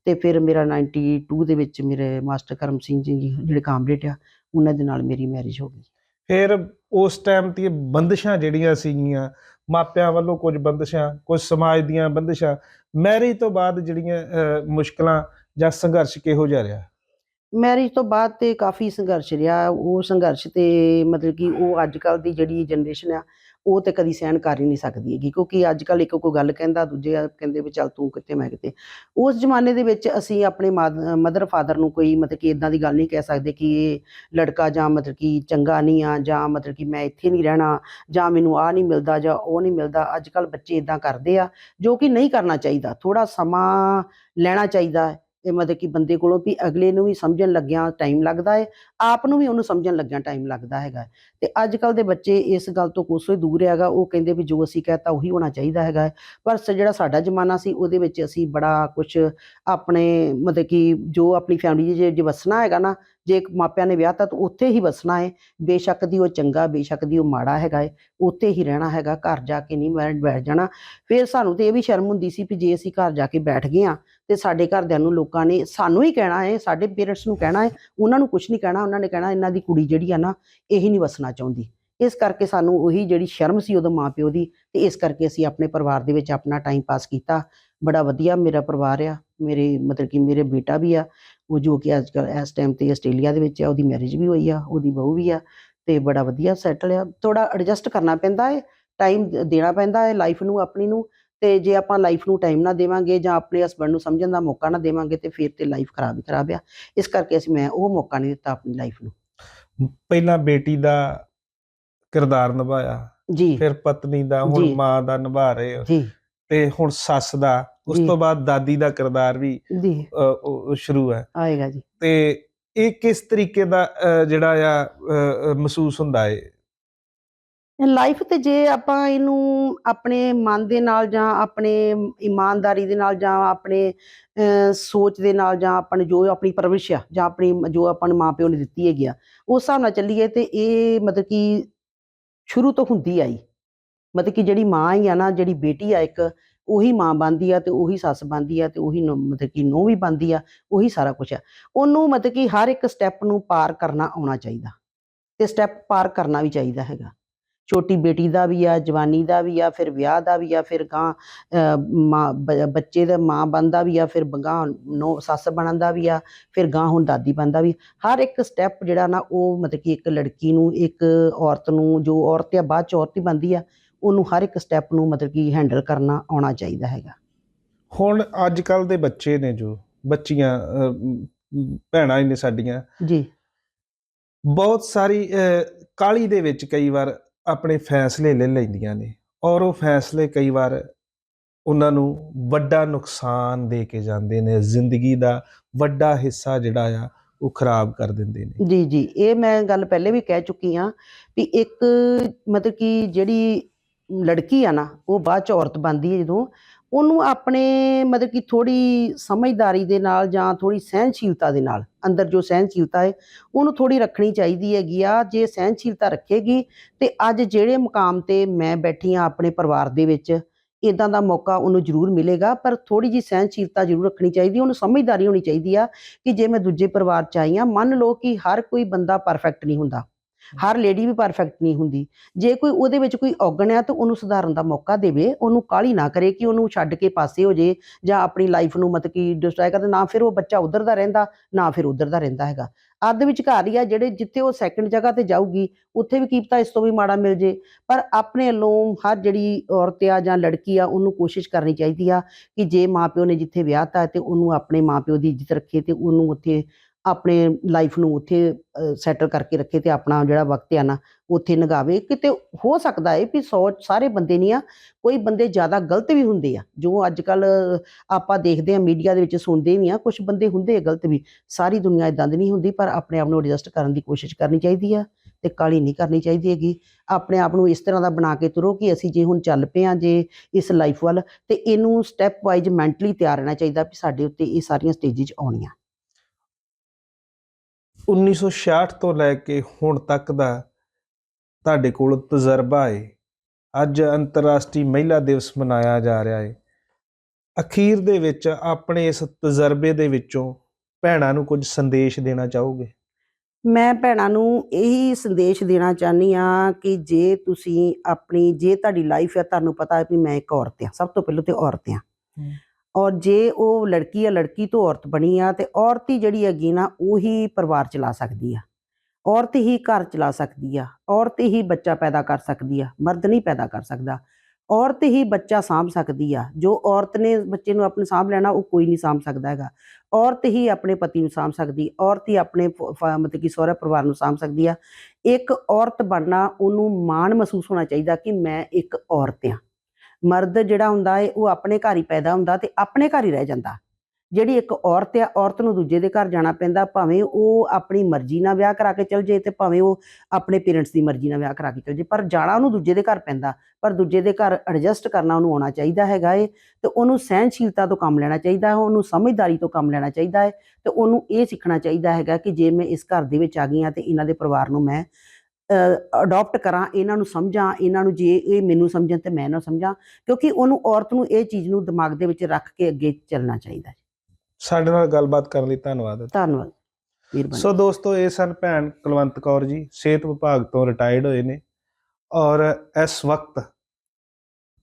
ਤੇ ਫਿਰ ਮੇਰਾ 92 ਦੇ ਵਿੱਚ ਮੇਰੇ ਮਾਸਟਰ ਕਰਮ ਸਿੰਘ ਜੀ, ਜਿਹੜੇ ਕਾਮਰੇਟ ਆ, ਉਹਨਾਂ ਦੇ ਨਾਲ ਮੇਰੀ ਮੈਰਿਜ ਹੋ ਗਈ।
ਫਿਰ ਉਸ ਟਾਈਮ ਤੇ ਬੰਦਸ਼ਾਂ ਜਿਹੜੀਆਂ ਸੀਗੀਆਂ ਮਾਪਿਆਂ ਵੱਲੋਂ ਕੁਝ ਬੰਦਸ਼ਾਂ ਕੁਝ ਸਮਾਜ ਦੀਆਂ ਬੰਦਸ਼ਾਂ ਮੈਰਿਜ ਤੋਂ ਬਾਅਦ ਜਿਹੜੀਆਂ ਅਹ, ਮੁਸ਼ਕਲਾਂ ਜਾਂ ਸੰਘਰਸ਼ ਕਿਹੋ ਜਿਹਾ ਰਿਹਾ?
ਮੈਰਿਜ ਤੋਂ ਬਾਅਦ ਤੇ ਕਾਫੀ ਸੰਘਰਸ਼ ਰਿਹਾ ਉਹ ਸੰਘਰਸ਼ ਤੇ ਮਤਲਬ ਕਿ ਉਹ ਅੱਜ ਕੱਲ ਦੀ ਜਿਹੜੀ ਜਨਰੇਸ਼ਨ ਆ ਉਹ ਤੇ ਕਦੀ ਸਹਿਣ ਕਰ ਹੀ ਨਹੀਂ ਸਕਦੀ ਹੈਗੀ, ਕਿਉਂਕਿ ਅੱਜ ਕੱਲ ਇੱਕ ਕੋਈ ਗੱਲ ਕਹਿੰਦਾ, ਦੂਜੇ ਕਹਿੰਦੇ ਵੀ ਚੱਲ ਤੂੰ ਕਿੱਥੇ, ਮੈਂ ਕਿਤੇ ਉਸ ਜ਼ਮਾਨੇ ਦੇ ਵਿੱਚ ਅਸੀਂ ਆਪਣੇ ਮਦਰ ਫਾਦਰ ਨੂੰ ਕੋਈ ਮਤਲਬ ਕਿ ਇਦਾਂ ਦੀ ਗੱਲ ਨਹੀਂ ਕਹਿ ਸਕਦੇ ਕਿ ਇਹ ਲੜਕਾ ਜਾਂ ਮਤਲਬ ਕਿ ਚੰਗਾ ਨਹੀਂ ਆ, ਜਾਂ ਮਤਲਬ ਕਿ ਮੈਂ ਇੱਥੇ ਨਹੀਂ ਰਹਿਣਾ, ਜਾਂ ਮੈਨੂੰ ਆ ਨਹੀਂ ਮਿਲਦਾ, ਜਾਂ ਉਹ ਨਹੀਂ ਮਿਲਦਾ। ਅੱਜ ਕੱਲ ਬੱਚੇ ਇਦਾਂ ਕਰਦੇ ਆ, ਜੋ ਕਿ ਨਹੀਂ ਕਰਨਾ ਚਾਹੀਦਾ। ਥੋੜਾ ਸਮਾਂ ਲੈਣਾ ਚਾਹੀਦਾ ਇਹ ਮਤਲਬ ਕਿ ਬੰਦੇ ਕੋਲੋਂ ਵੀ ਅਗਲੇ ਨੂੰ ਵੀ ਸਮਝਣ ਲੱਗਿਆ ਟਾਈਮ ਲੱਗਦਾ ਹੈ ਆਪ ਨੂੰ ਵੀ ਉਹਨੂੰ ਸਮਝਣ ਲੱਗਿਆ ਟਾਈਮ ਲੱਗਦਾ ਹੈਗਾ ਤੇ ਅੱਜ ਕੱਲ ਦੇ ਬੱਚੇ ਇਸ ਗੱਲ ਤੋਂ ਕੋਸੋਂ ਦੂਰ ਹੈਗਾ, ਉਹ ਕਹਿੰਦੇ ਵੀ ਜੋ ਅਸੀਂ ਕਹਤਾ ਉਹੀ ਹੋਣਾ ਚਾਹੀਦਾ ਹੈਗਾ ਪਰ ਸ- ਜਿਹੜਾ ਸਾਡਾ ਜ਼ਮਾਨਾ ਸੀ, ਉਹਦੇ ਵਿੱਚ ਅਸੀਂ ਬੜਾ ਕੁਝ ਆਪਣੇ ਮਤਲਬ ਕਿ ਜੋ ਆਪਣੀ ਫੈਮਿਲੀ ਜੇ ਜੇ ਵਸਣਾ ਹੈਗਾ ਨਾ ਜੇ ਮਾਪਿਆਂ ਨੇ ਵਿਆਹਤਾ ਤਾਂ ਉੱਥੇ ਹੀ ਵਸਣਾ ਹੈ ਬੇਸ਼ੱਕ ਦੀ ਉਹ ਚੰਗਾ, ਬੇਸ਼ੱਕ ਦੀ ਉਹ ਮਾੜਾ ਹੈਗਾ ਹੈ ਉੱਥੇ ਹੀ ਰਹਿਣਾ ਹੈਗਾ, ਘਰ ਜਾ ਕੇ ਨਹੀਂ ਮੈਂ ਬੈਠ ਜਾਣਾ। ਫਿਰ ਸਾਨੂੰ ਤੇ ਇਹ ਵੀ ਸ਼ਰਮ ਹੁੰਦੀ ਸੀ ਵੀ ਜੇ ਅਸੀਂ ਘਰ ਜਾ ਕੇ ਬੈਠ ਗਏ ਆ ਤੇ ਸਾਡੇ ਘਰਦਿਆਂ ਨੂੰ ਲੋਕਾਂ ਨੇ ਸਾਨੂੰ ਹੀ ਕਹਿਣਾ ਹੈ ਸਾਡੇ ਪੇਰੈਂਟਸ ਨੂੰ ਕਹਿਣਾ ਹੈ ਉਹਨਾਂ ਨੂੰ ਕੁਝ ਨਹੀਂ ਕਹਿਣਾ, ਉਹਨਾਂ ਨੇ ਕਹਿਣਾ ਇਹਨਾਂ ਦੀ ਕੁੜੀ ਜਿਹੜੀ ਆ ਨਾ, ਇਹ ਨਹੀਂ ਵਸਣਾ ਚਾਹੁੰਦੀ। ਇਸ ਕਰਕੇ ਸਾਨੂੰ ਉਹੀ ਜਿਹੜੀ ਸ਼ਰਮ ਸੀ ਉਦੋਂ ਮਾਪਿਓ ਦੀ ਤੇ ਇਸ ਕਰਕੇ ਅਸੀਂ ਆਪਣੇ ਪਰਿਵਾਰ ਦੇ ਵਿੱਚ ਆਪਣਾ ਟਾਈਮ ਪਾਸ ਕੀਤਾ। ਬੜਾ ਵਧੀਆ ਮੇਰਾ ਪਰਿਵਾਰ ਆ, ਮੇਰੇ ਮਤਲਬ ਕਿ ਮੇਰੇ ਬੇਟਾ ਵੀ ਆ ਉਹ ਜੋ ਕਿ ਅੱਜ ਕੱਲ੍ਹ ਇਸ ਟਾਈਮ ਤੇ ਆਸਟ੍ਰੇਲੀਆ ਦੇ ਵਿੱਚ ਆ ਉਹਦੀ ਮੈਰਿਜ ਵੀ ਹੋਈ ਆ ਉਹਦੀ ਬਹੂ ਵੀ ਆ ਤੇ ਬੜਾ ਵਧੀਆ ਸੈਟਲ ਆ। ਥੋੜਾ ਐਡਜਸਟ ਕਰਨਾ ਪੈਂਦਾ ਹੈ ਟਾਈਮ ਦੇਣਾ ਪੈਂਦਾ ਹੈ ਲਾਈਫ ਨੂੰ ਆਪਣੀ ਨੂੰ ਤੇ ਜੇ ਆਪਾਂ ਲਾਈਫ ਨੂੰ ਟਾਈਮ ਨਾ ਦੇਵਾਂਗੇ ਜਾਂ ਆਪਣੇ ਹਸਬੰਡ ਨੂੰ ਸਮਝਣ ਦਾ ਮੌਕਾ ਨਾ ਦੇਵਾਂਗੇ ਤੇ ਫਿਰ ਤੇ ਲਾਈਫ ਖਰਾਬ ਹੀ ਖਰਾਬ ਆ। ਇਸ ਕਰਕੇ ਅਸੀਂ ਮੈਂ ਉਹ ਮੌਕਾ ਨਹੀਂ ਦਿੱਤਾ ਆਪਣੀ ਲਾਈਫ ਨੂੰ।
ਪਹਿਲਾਂ ਬੇਟੀ ਦਾ ਕਿਰਦਾਰ ਨਿਭਾਇਆ
ਜੀ।
ਫਿਰ ਪਤਨੀ ਦਾ ਹੁਣ। ਮਾਂ ਦਾ ਨਿਭਾ ਰਹੇ ਹੋ।
ਜੀ।
ਤੇ ਹੁਣ ਸੱਸ ਦਾ ਉਸ। ਤੋਂ ਬਾਅਦ ਦਾਦੀ ਦਾ ਕਿਰਦਾਰ ਵੀ
ਜੀ।
ਸ਼ੁਰੂ ਹੈ।
ਆਏਗਾ ਜੀ।
ਤੇ ਇਹ ਕਿਸ ਤਰੀਕੇ ਦਾ ਜਿਹੜਾ ਆ ਮਹਿਸੂਸ ਹੁੰਦਾ ਹੈ
ਲਾਈਫ ਤੇ ਜੇ ਆਪਾਂ ਇਹਨੂੰ ਆਪਣੇ ਮਨ ਦੇ ਨਾਲ ਜਾਂ ਆਪਣੇ ਇਮਾਨਦਾਰੀ ਦੇ ਨਾਲ ਜਾਂ ਆਪਣੇ ਸੋਚ ਦੇ ਨਾਲ ਜਾਂ ਆਪਣੇ ਜੋ ਆਪਣੀ ਪਰਵਰਿਸ਼ ਆ ਜਾਂ ਆਪਣੀ ਜੋ ਆਪਾਂ ਨੂੰ ਮਾਪਿਓ ਨੇ ਦਿੱਤੀ ਹੈਗੀ ਆ ਉਸ ਹਿਸਾਬ ਨਾਲ ਚੱਲੀਏ ਤੇ ਇਹ ਮਤਲਬ ਕਿ ਸ਼ੁਰੂ ਤੋਂ ਹੁੰਦੀ ਆਈ। ਮਤਲਬ ਕਿ ਜਿਹੜੀ ਮਾਂ ਹੀ ਆ ਨਾ ਜਿਹੜੀ ਬੇਟੀ ਆ ਇੱਕ ਉਹੀ ਮਾਂ ਬਣਦੀ ਆ ਤੇ ਉਹੀ ਸੱਸ ਬਣਦੀ ਆ ਤੇ ਉਹੀ ਨੌ- ਮਤਲਬ ਕਿ ਨੂੰਹ ਵੀ ਬਣਦੀ ਆ ਉਹੀ ਸਾਰਾ ਕੁਝ ਆ। ਉਹਨੂੰ ਮਤਲਬ ਕਿ ਹਰ ਇੱਕ ਸਟੈਪ ਨੂੰ ਪਾਰ ਕਰਨਾ ਆਉਣਾ ਚਾਹੀਦਾ ਤੇ ਸਟੈਪ ਪਾਰ ਕਰਨਾ ਵੀ ਚਾਹੀਦਾ ਹੈਗਾ। ਛੋਟੀ ਬੇਟੀ ਦਾ ਵੀ ਆ ਜਵਾਨੀ ਦਾ ਵੀ ਆ ਫਿਰ ਵਿਆਹ ਦਾ ਵੀ ਆ ਫਿਰ ਗਾਂ ਅਹ, ਮਾਂ ਬ- ਬੱਚੇ ਦਾ ਮਾਂ ਬਣਦਾ ਵੀ ਆ ਫਿਰ ਗਾਂ ਨੋ ਸੱਸ ਬਣਨ ਦਾ ਵੀ ਆ ਫਿਰ ਗਾਂ ਹੁਣ ਦਾਦੀ ਬਣਦਾ ਵੀ ਹਰ ਇੱਕ ਸਟੈਪ ਜਿਹੜਾ ਨਾ ਉਹ ਮਤਲਬ ਕਿ ਇੱਕ ਲੜਕੀ ਨੂੰ ਇੱਕ ਔਰਤ ਨੂੰ ਜੋ ਔਰਤ ਆ ਬਾਅਦ ਚ ਔਰਤ ਹੀ ਬਣਦੀ ਆ ਉਹਨੂੰ ਹਰ ਇੱਕ ਸਟੈਪ ਨੂੰ ਮਤਲਬ ਕਿ ਹੈਂਡਲ ਕਰਨਾ ਆਉਣਾ ਚਾਹੀਦਾ ਹੈਗਾ।
ਹੁਣ ਅੱਜ ਕੱਲ ਦੇ ਬੱਚੇ ਨੇ ਜੋ ਬੱਚੀਆਂ ਭੈਣਾਂ ਹੀ ਨੇ ਸਾਡੀਆਂ।
ਜੀ।
ਬਹੁਤ ਸਾਰੀ ਅ, ਕਾਹਲੀ ਦੇ ਵਿੱਚ ਕਈ ਵਾਰ ਆਪਣੇ ਫੈਸਲੇ ਲੈ ਲੈਂਦੀਆਂ ਨੇ ਔਰ ਉਹ ਫੈਸਲੇ ਕਈ ਵਾਰ ਉਹਨਾਂ ਨੂੰ ਵੱਡਾ ਨੁਕਸਾਨ ਦੇ ਕੇ ਜਾਂਦੇ ਨੇ ਜ਼ਿੰਦਗੀ ਦਾ ਵੱਡਾ ਹਿੱਸਾ ਜਿਹੜਾ ਆ ਉਹ ਖਰਾਬ ਕਰ ਦਿੰਦੇ ਨੇ।
ਜੀ ਜੀ। ਇਹ ਮੈਂ ਗੱਲ ਪਹਿਲੇ ਵੀ ਕਹਿ ਚੁੱਕੀ ਆ ਵੀ ਇੱਕ ਮਤਲਬ ਕਿ ਜਿਹੜੀ ਲੜਕੀ ਆ ਨਾ, ਉਹ ਬਾਅਦ ਚ ਔਰਤ ਬਣਦੀ ਹੈ ਜਦੋਂ, ਉਹਨੂੰ ਆਪਣੇ ਮਤਲਬ ਕਿ ਥੋੜੀ ਸਮਝਦਾਰੀ ਦੇ ਨਾਲ ਜਾਂ ਥੋੜੀ ਸਹਿਨਸ਼ੀਲਤਾ ਦੇ ਨਾਲ, ਅੰਦਰ ਜੋ ਸਹਿਨਸ਼ੀਲਤਾ ਹੈ, ਉਹਨੂੰ ਥੋੜੀ ਰੱਖਣੀ ਚਾਹੀਦੀ ਹੈਗੀ ਆ, ਜੇ ਸਹਿਨਸ਼ੀਲਤਾ ਰੱਖੇਗੀ ਤੇ ਅੱਜ ਜਿਹੜੇ ਮੁਕਾਮ ਤੇ ਮੈਂ ਬੈਠੀ ਆ ਆਪਣੇ ਪਰਿਵਾਰ ਦੇ ਵਿੱਚ ਇਦਾਂ ਦਾ ਮੌਕਾ ਉਹਨੂੰ ਜ਼ਰੂਰ ਮਿਲੇਗਾ, ਪਰ ਥੋੜੀ ਜੀ ਸਹਿਨਸ਼ੀਲਤਾ ਜ਼ਰੂਰ ਰੱਖਣੀ ਚਾਹੀਦੀ, ਉਹਨੂੰ ਸਮਝਦਾਰੀ ਹੋਣੀ ਚਾਹੀਦੀ ਆ ਕਿ ਜੇ ਮੈਂ ਦੂਜੇ ਪਰਿਵਾਰ ਚ ਆਈ ਆ ਮੰਨ ਲਓ ਕਿ ਹਰ ਕੋਈ ਬੰਦਾ ਪਰਫੈਕਟ ਨਹੀਂ ਹੁੰਦਾ। ਹਰ ਲੇਡੀ ਵੀ ਪਰਫੈਕਟ ਨਹੀਂ ਹੁੰਦੀ। ਜੇ ਕੋਈ ਉਹਦੇ ਵਿੱਚ ਕੋਈ ਔਗਣ ਹੈ ਤਾਂ ਉਹਨੂੰ ਸੁਧਾਰਨ ਦਾ ਮੌਕਾ ਦੇਵੇ, ਉਹਨੂੰ ਕਾਹਲੀ ਨਾ ਕਰੇ ਕਿ ਉਹਨੂੰ ਛੱਡ ਕੇ ਪਾਸੇ ਹੋ ਜੇ, ਜਾਂ ਆਪਣੀ ਲਾਈਫ ਨੂੰ ਮਤਲਬ ਕਿ ਡਿਸਟਰਾਈ ਕਰਦੇ, ਨਾ ਫਿਰ ਉਹ ਬੱਚਾ ਉਧਰ ਦਾ ਰਹਿੰਦਾ, ਨਾ ਫਿਰ ਉਧਰ ਦਾ ਰਹਿੰਦਾ ਹੈਗਾ। ਅੱਧ ਵਿਚਕਾਰ ਹੀ ਆ, ਜਿਹੜੇ ਜਿੱਥੇ ਉਹ ਸੈਕੰਡ ਜਗ੍ਹਾ ਤੇ ਜਾਊਗੀ, ਉੱਥੇ ਵੀ ਕੀਪਤਾ ਇਸ ਤੋਂ ਵੀ ਮਾੜਾ ਮਿਲ ਜੇ। ਪਰ ਆਪਣੇ ਵੱਲੋਂ ਹਰ ਜਿਹੜੀ ਔਰਤ ਆ ਜਾਂ ਲੜਕੀ ਆ, ਉਹਨੂੰ ਕੋਸ਼ਿਸ਼ ਕਰਨੀ ਚਾਹੀਦੀ ਆ ਕਿ ਜੇ ਮਾਪਿਓ ਨੇ ਜਿੱਥੇ ਵਿਆਹਤਾ ਤੇ ਉਹਨੂੰ ਆਪਣੇ ਮਾਪਿਓ ਦੀ ਇੱਜ਼ਤ ਰੱਖੇ ਤੇ ਉਹਨੂੰ ਉੱਥੇ ਆਪਣੇ ਲਾਈਫ ਨੂੰ ਉੱਥੇ ਸੈਟਲ ਕਰਕੇ ਰੱਖੇ ਤੇ ਆਪਣਾ ਜਿਹੜਾ ਵਕਤ ਆ ਨਾ, ਉੱਥੇ ਨਗਾਵੇ। ਕਿਤੇ ਹੋ ਸਕਦਾ ਹੈ ਵੀ ਸੌ, ਸਾਰੇ ਬੰਦੇ ਨਹੀਂ ਆ, ਕੋਈ ਬੰਦੇ ਜ਼ਿਆਦਾ ਗਲਤ ਵੀ ਹੁੰਦੇ ਆ। ਜੋ ਅੱਜ ਕੱਲ ਆਪਾਂ ਦੇਖਦੇ ਆ ਮੀਡੀਆ ਦੇ ਵਿੱਚ ਸੁਣਦੇ ਵੀ ਆ ਕੁਝ ਬੰਦੇ ਹੁੰਦੇ ਆ ਗਲਤ ਵੀ। ਸਾਰੀ ਦੁਨੀਆ ਇਦਾਂ ਦੀ ਨਹੀਂ ਹੁੰਦੀ, ਪਰ ਆਪਣੇ ਆਪ ਨੂੰ ਐਡਜਸਟ ਕਰਨ ਦੀ ਕੋਸ਼ਿਸ਼ ਕਰਨੀ ਚਾਹੀਦੀ ਆ ਤੇ ਕਾਲੀ ਨਹੀਂ ਕਰਨੀ ਚਾਹੀਦੀ ਹੈਗੀ। ਆਪਣੇ ਆਪ ਨੂੰ ਇਸ ਤਰ੍ਹਾਂ ਦਾ ਬਣਾ ਕੇ ਤੁਰੋ ਕਿ ਅਸੀਂ ਜੇ ਹੁਣ ਚੱਲ ਪਏ ਆ, ਜੇ ਇਸ ਲਾਈਫ ਵੱਲ, ਤੇ ਇਹਨੂੰ ਸਟੈਪ ਵਾਈਜ਼ ਮੈਂਟਲੀ ਤਿਆਰ ਰਹਿਣਾ ਚਾਹੀਦਾ ਵੀ ਸਾਡੇ ਉੱਤੇ ਇਹ ਸਾਰੀਆਂ ਸਟੇਜਸ ਆਉਣੀਆਂ।
1966 ਤੋਂ ਲੈ ਕੇ ਹੁਣ ਤੱਕ ਦਾ ਤੁਹਾਡੇ ਕੋਲ ਤਜਰਬਾ ਹੈ ਅੱਜ ਅੰਤਰਰਾਸ਼ਟਰੀ ਮਹਿਲਾ ਦਿਵਸ ਮਨਾਇਆ ਜਾ ਰਿਹਾ ਹੈ ਅਖੀਰ ਦੇ ਵਿੱਚ ਆਪਣੇ ਇਸ ਤਜਰਬੇ ਦੇ ਵਿੱਚੋਂ ਭੈਣਾਂ ਨੂੰ ਕੁਝ ਸੰਦੇਸ਼ ਦੇਣਾ ਚਾਹੋਗੇ?
ਮੈਂ ਭੈਣਾਂ ਨੂੰ ਇਹੀ ਸੰਦੇਸ਼ ਦੇਣਾ ਚਾਹਨੀ ਆ ਕਿ ਜੇ ਤੁਸੀਂ ਆਪਣੀ ਜੇ ਤੁਹਾਡੀ ਲਾਈਫ ਹੈ ਤੁਹਾਨੂੰ ਪਤਾ ਹੈ ਵੀ ਮੈਂ ਇੱਕ ਔਰਤ ਆ ਸਭ ਤੋਂ ਪਹਿਲਾਂ ਤੇ ਔਰਤ ਆ
ਹਮ।
ਔਰ ਜੇ ਉਹ ਲੜਕੀ ਆ ਲੜਕੀ ਤੋਂ ਔਰਤ ਬਣੀ ਆ ਤੇ ਔਰਤ ਹੀ ਜਿਹੜੀ ਹੈਗੀ ਨਾ, ਉਹੀ ਪਰਿਵਾਰ ਚਲਾ ਸਕਦੀ ਆ। ਔਰਤ ਹੀ ਘਰ ਚਲਾ ਸਕਦੀ ਆ, ਔਰਤ ਹੀ ਬੱਚਾ ਪੈਦਾ ਕਰ ਸਕਦੀ ਆ, ਮਰਦ ਨਹੀਂ ਪੈਦਾ ਕਰ ਸਕਦਾ। ਔਰਤ ਹੀ ਬੱਚਾ ਸਾਂਭ ਸਕਦੀ ਆ, ਜੋ ਔਰਤ ਨੇ ਬੱਚੇ ਨੂੰ ਆਪਣੇ ਸਾਂਭ ਲੈਣਾ, ਉਹ ਕੋਈ ਨਹੀਂ ਸਾਂਭ ਸਕਦਾ ਹੈਗਾ। ਔਰਤ ਹੀ ਆਪਣੇ ਪਤੀ ਨੂੰ ਸਾਂਭ ਸਕਦੀ, ਔਰਤ ਹੀ ਆਪਣੇ ਮਤਲਬ ਕਿ ਸਹੁਰਾ ਪਰਿਵਾਰ ਨੂੰ ਸਾਂਭ ਸਕਦੀ ਆ। ਇੱਕ ਔਰਤ ਬਣਨਾ, ਉਹਨੂੰ ਮਾਣ ਮਹਿਸੂਸ ਹੋਣਾ ਚਾਹੀਦਾ ਕਿ ਮੈਂ ਇੱਕ ਔਰਤ ਆ। ਮਰਦ ਜਿਹੜਾ ਹੁੰਦਾ ਹੈ ਉਹ ਆਪਣੇ ਘਰ ਹੀ ਪੈਦਾ ਹੁੰਦਾ ਤੇ ਆਪਣੇ ਘਰ ਹੀ ਰਹਿ ਜਾਂਦਾ। ਜਿਹੜੀ ਇੱਕ ਔਰਤ ਆ, ਔਰਤ ਨੂੰ ਦੂਜੇ ਦੇ ਘਰ ਜਾਣਾ ਪੈਂਦਾ, ਭਾਵੇਂ ਉਹ ਆਪਣੀ ਮਰਜ਼ੀ ਨਾਲ ਵਿਆਹ ਕਰਾ ਕੇ ਚਲ ਜੇ ਤੇ ਭਾਵੇਂ ਉਹ ਆਪਣੇ ਪੇਰੈਂਟਸ ਦੀ ਮਰਜ਼ੀ ਨਾਲ ਵਿਆਹ ਕਰਾ ਕੇ ਚਲ ਜੇ, ਪਰ ਜਾਣਾ ਉਹਨੂੰ ਦੂਜੇ ਦੇ ਘਰ ਪੈਂਦਾ, ਪਰ ਦੂਜੇ ਦੇ ਘਰ ਐਡਜਸਟ ਕਰਨਾ ਉਹਨੂੰ ਆਉਣਾ ਚਾਹੀਦਾ ਹੈਗਾ ਏ, ਤੇ ਉਹਨੂੰ ਸਹਿਨਸ਼ੀਲਤਾ ਤੋਂ ਕੰਮ ਲੈਣਾ ਚਾਹੀਦਾ ਹੈ ਉਹਨੂੰ ਸਮਝਦਾਰੀ ਤੋਂ ਕੰਮ ਲੈਣਾ ਚਾਹੀਦਾ ਹੈ ਤੇ ਉਹਨੂੰ ਇਹ ਸਿੱਖਣਾ ਚਾਹੀਦਾ ਹੈਗਾ ਕਿ ਜੇ ਮੈਂ ਇਸ ਘਰ ਦੇ ਵਿੱਚ ਆ ਗਈ ਹਾਂ ਤੇ ਇਹਨਾਂ ਦੇ ਪਰਿਵਾਰ ਨੂੰ ਮੈਂ ਅਡਾਪਟ ਕਰਾਂ ਇਹਨਾਂ ਨੂੰ ਸਮਝਾਂ ਇਹਨਾਂ ਨੂੰ ਜੇ ਇਹ ਮੈਨੂੰ ਸਮਝਣ ਤੇ ਮੈਂ ਇਹਨਾਂ ਨੂੰ ਸਮਝਾਂ ਕਿਉਂਕਿ ਉਹਨੂੰ ਔਰਤ ਨੂੰ ਇਹ ਚੀਜ਼ ਨੂੰ ਦਿਮਾਗ ਦੇ ਵਿੱਚ ਰੱਖ ਕੇ ਅੱਗੇ ਚੱਲਣਾ ਚਾਹੀਦਾ ਹੈ
ਸਾਡੇ ਨਾਲ ਗੱਲਬਾਤ ਕਰਨ ਲਈ ਧੰਨਵਾਦ
ਧੰਨਵਾਦ
ਸੋ ਦੋਸਤੋ ਇਹ ਸਨ ਭੈਣ ਕੁਲਵੰਤ ਕੌਰ ਜੀ ਸਿਹਤ ਵਿਭਾਗ ਤੋਂ ਰਿਟਾਇਰਡ ਹੋਏ ਨੇ ਔਰ ਇਸ ਵਕਤ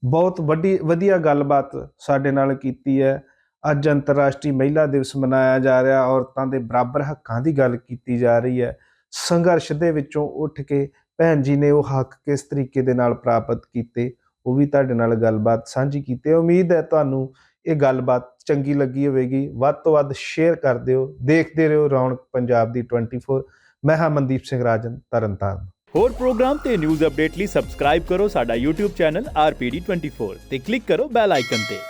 ਬਹੁਤ ਵੱਡੀ ਵਧੀਆ ਗੱਲਬਾਤ ਸਾਡੇ ਨਾਲ ਕੀਤੀ ਹੈ। ਅੱਜ ਅੰਤਰਰਾਸ਼ਟਰੀ ਮਹਿਲਾ ਦਿਵਸ ਮਨਾਇਆ ਜਾ ਰਿਹਾ ਔਰਤਾਂ ਦੇ ਬਰਾਬਰ ਹੱਕਾਂ ਦੀ ਗੱਲ ਕੀਤੀ ਜਾ ਰਹੀ ਹੈ। ਸੰਘਰਸ਼ ਦੇ ਵਿੱਚੋਂ ਉੱਠ ਕੇ ਭੈਣ ਜੀ ਨੇ ਉਹ ਹੱਕ ਕਿਸ ਤਰੀਕੇ ਦੇ ਨਾਲ ਪ੍ਰਾਪਤ ਕੀਤੇ, ਉਹ ਵੀ ਤੁਹਾਡੇ ਨਾਲ ਗੱਲਬਾਤ ਸਾਂਝੀ ਕੀਤੀ ਉਮੀਦ ਹੈ ਤੁਹਾਨੂੰ ਇਹ ਗੱਲਬਾਤ ਚੰਗੀ ਲੱਗੀ ਹੋਵੇਗੀ। ਵੱਧ ਤੋਂ ਵੱਧ ਸ਼ੇਅਰ ਕਰ ਦਿਓ। ਦੇਖਦੇ ਰਹੋ ਰੌਣਕ ਪੰਜਾਬ ਦੀ 24 ਮੈਂ ਹਾਂ ਮਨਦੀਪ ਸਿੰਘ ਰਾਜਨ, ਤਰਨਤਾਰਨ।
ਹੋਰ ਪ੍ਰੋਗਰਾਮ ਤੇ ਨਿਊਜ਼ ਅਪਡੇਟ ਲਈ ਸਬਸਕ੍ਰਾਈਬ ਕਰੋ ਸਾਡਾ YouTube ਚੈਨਲ RPD24 ਤੇ ਕਲਿੱਕ ਕਰੋ ਬੈਲ ਆਈਕਨ ਤੇ।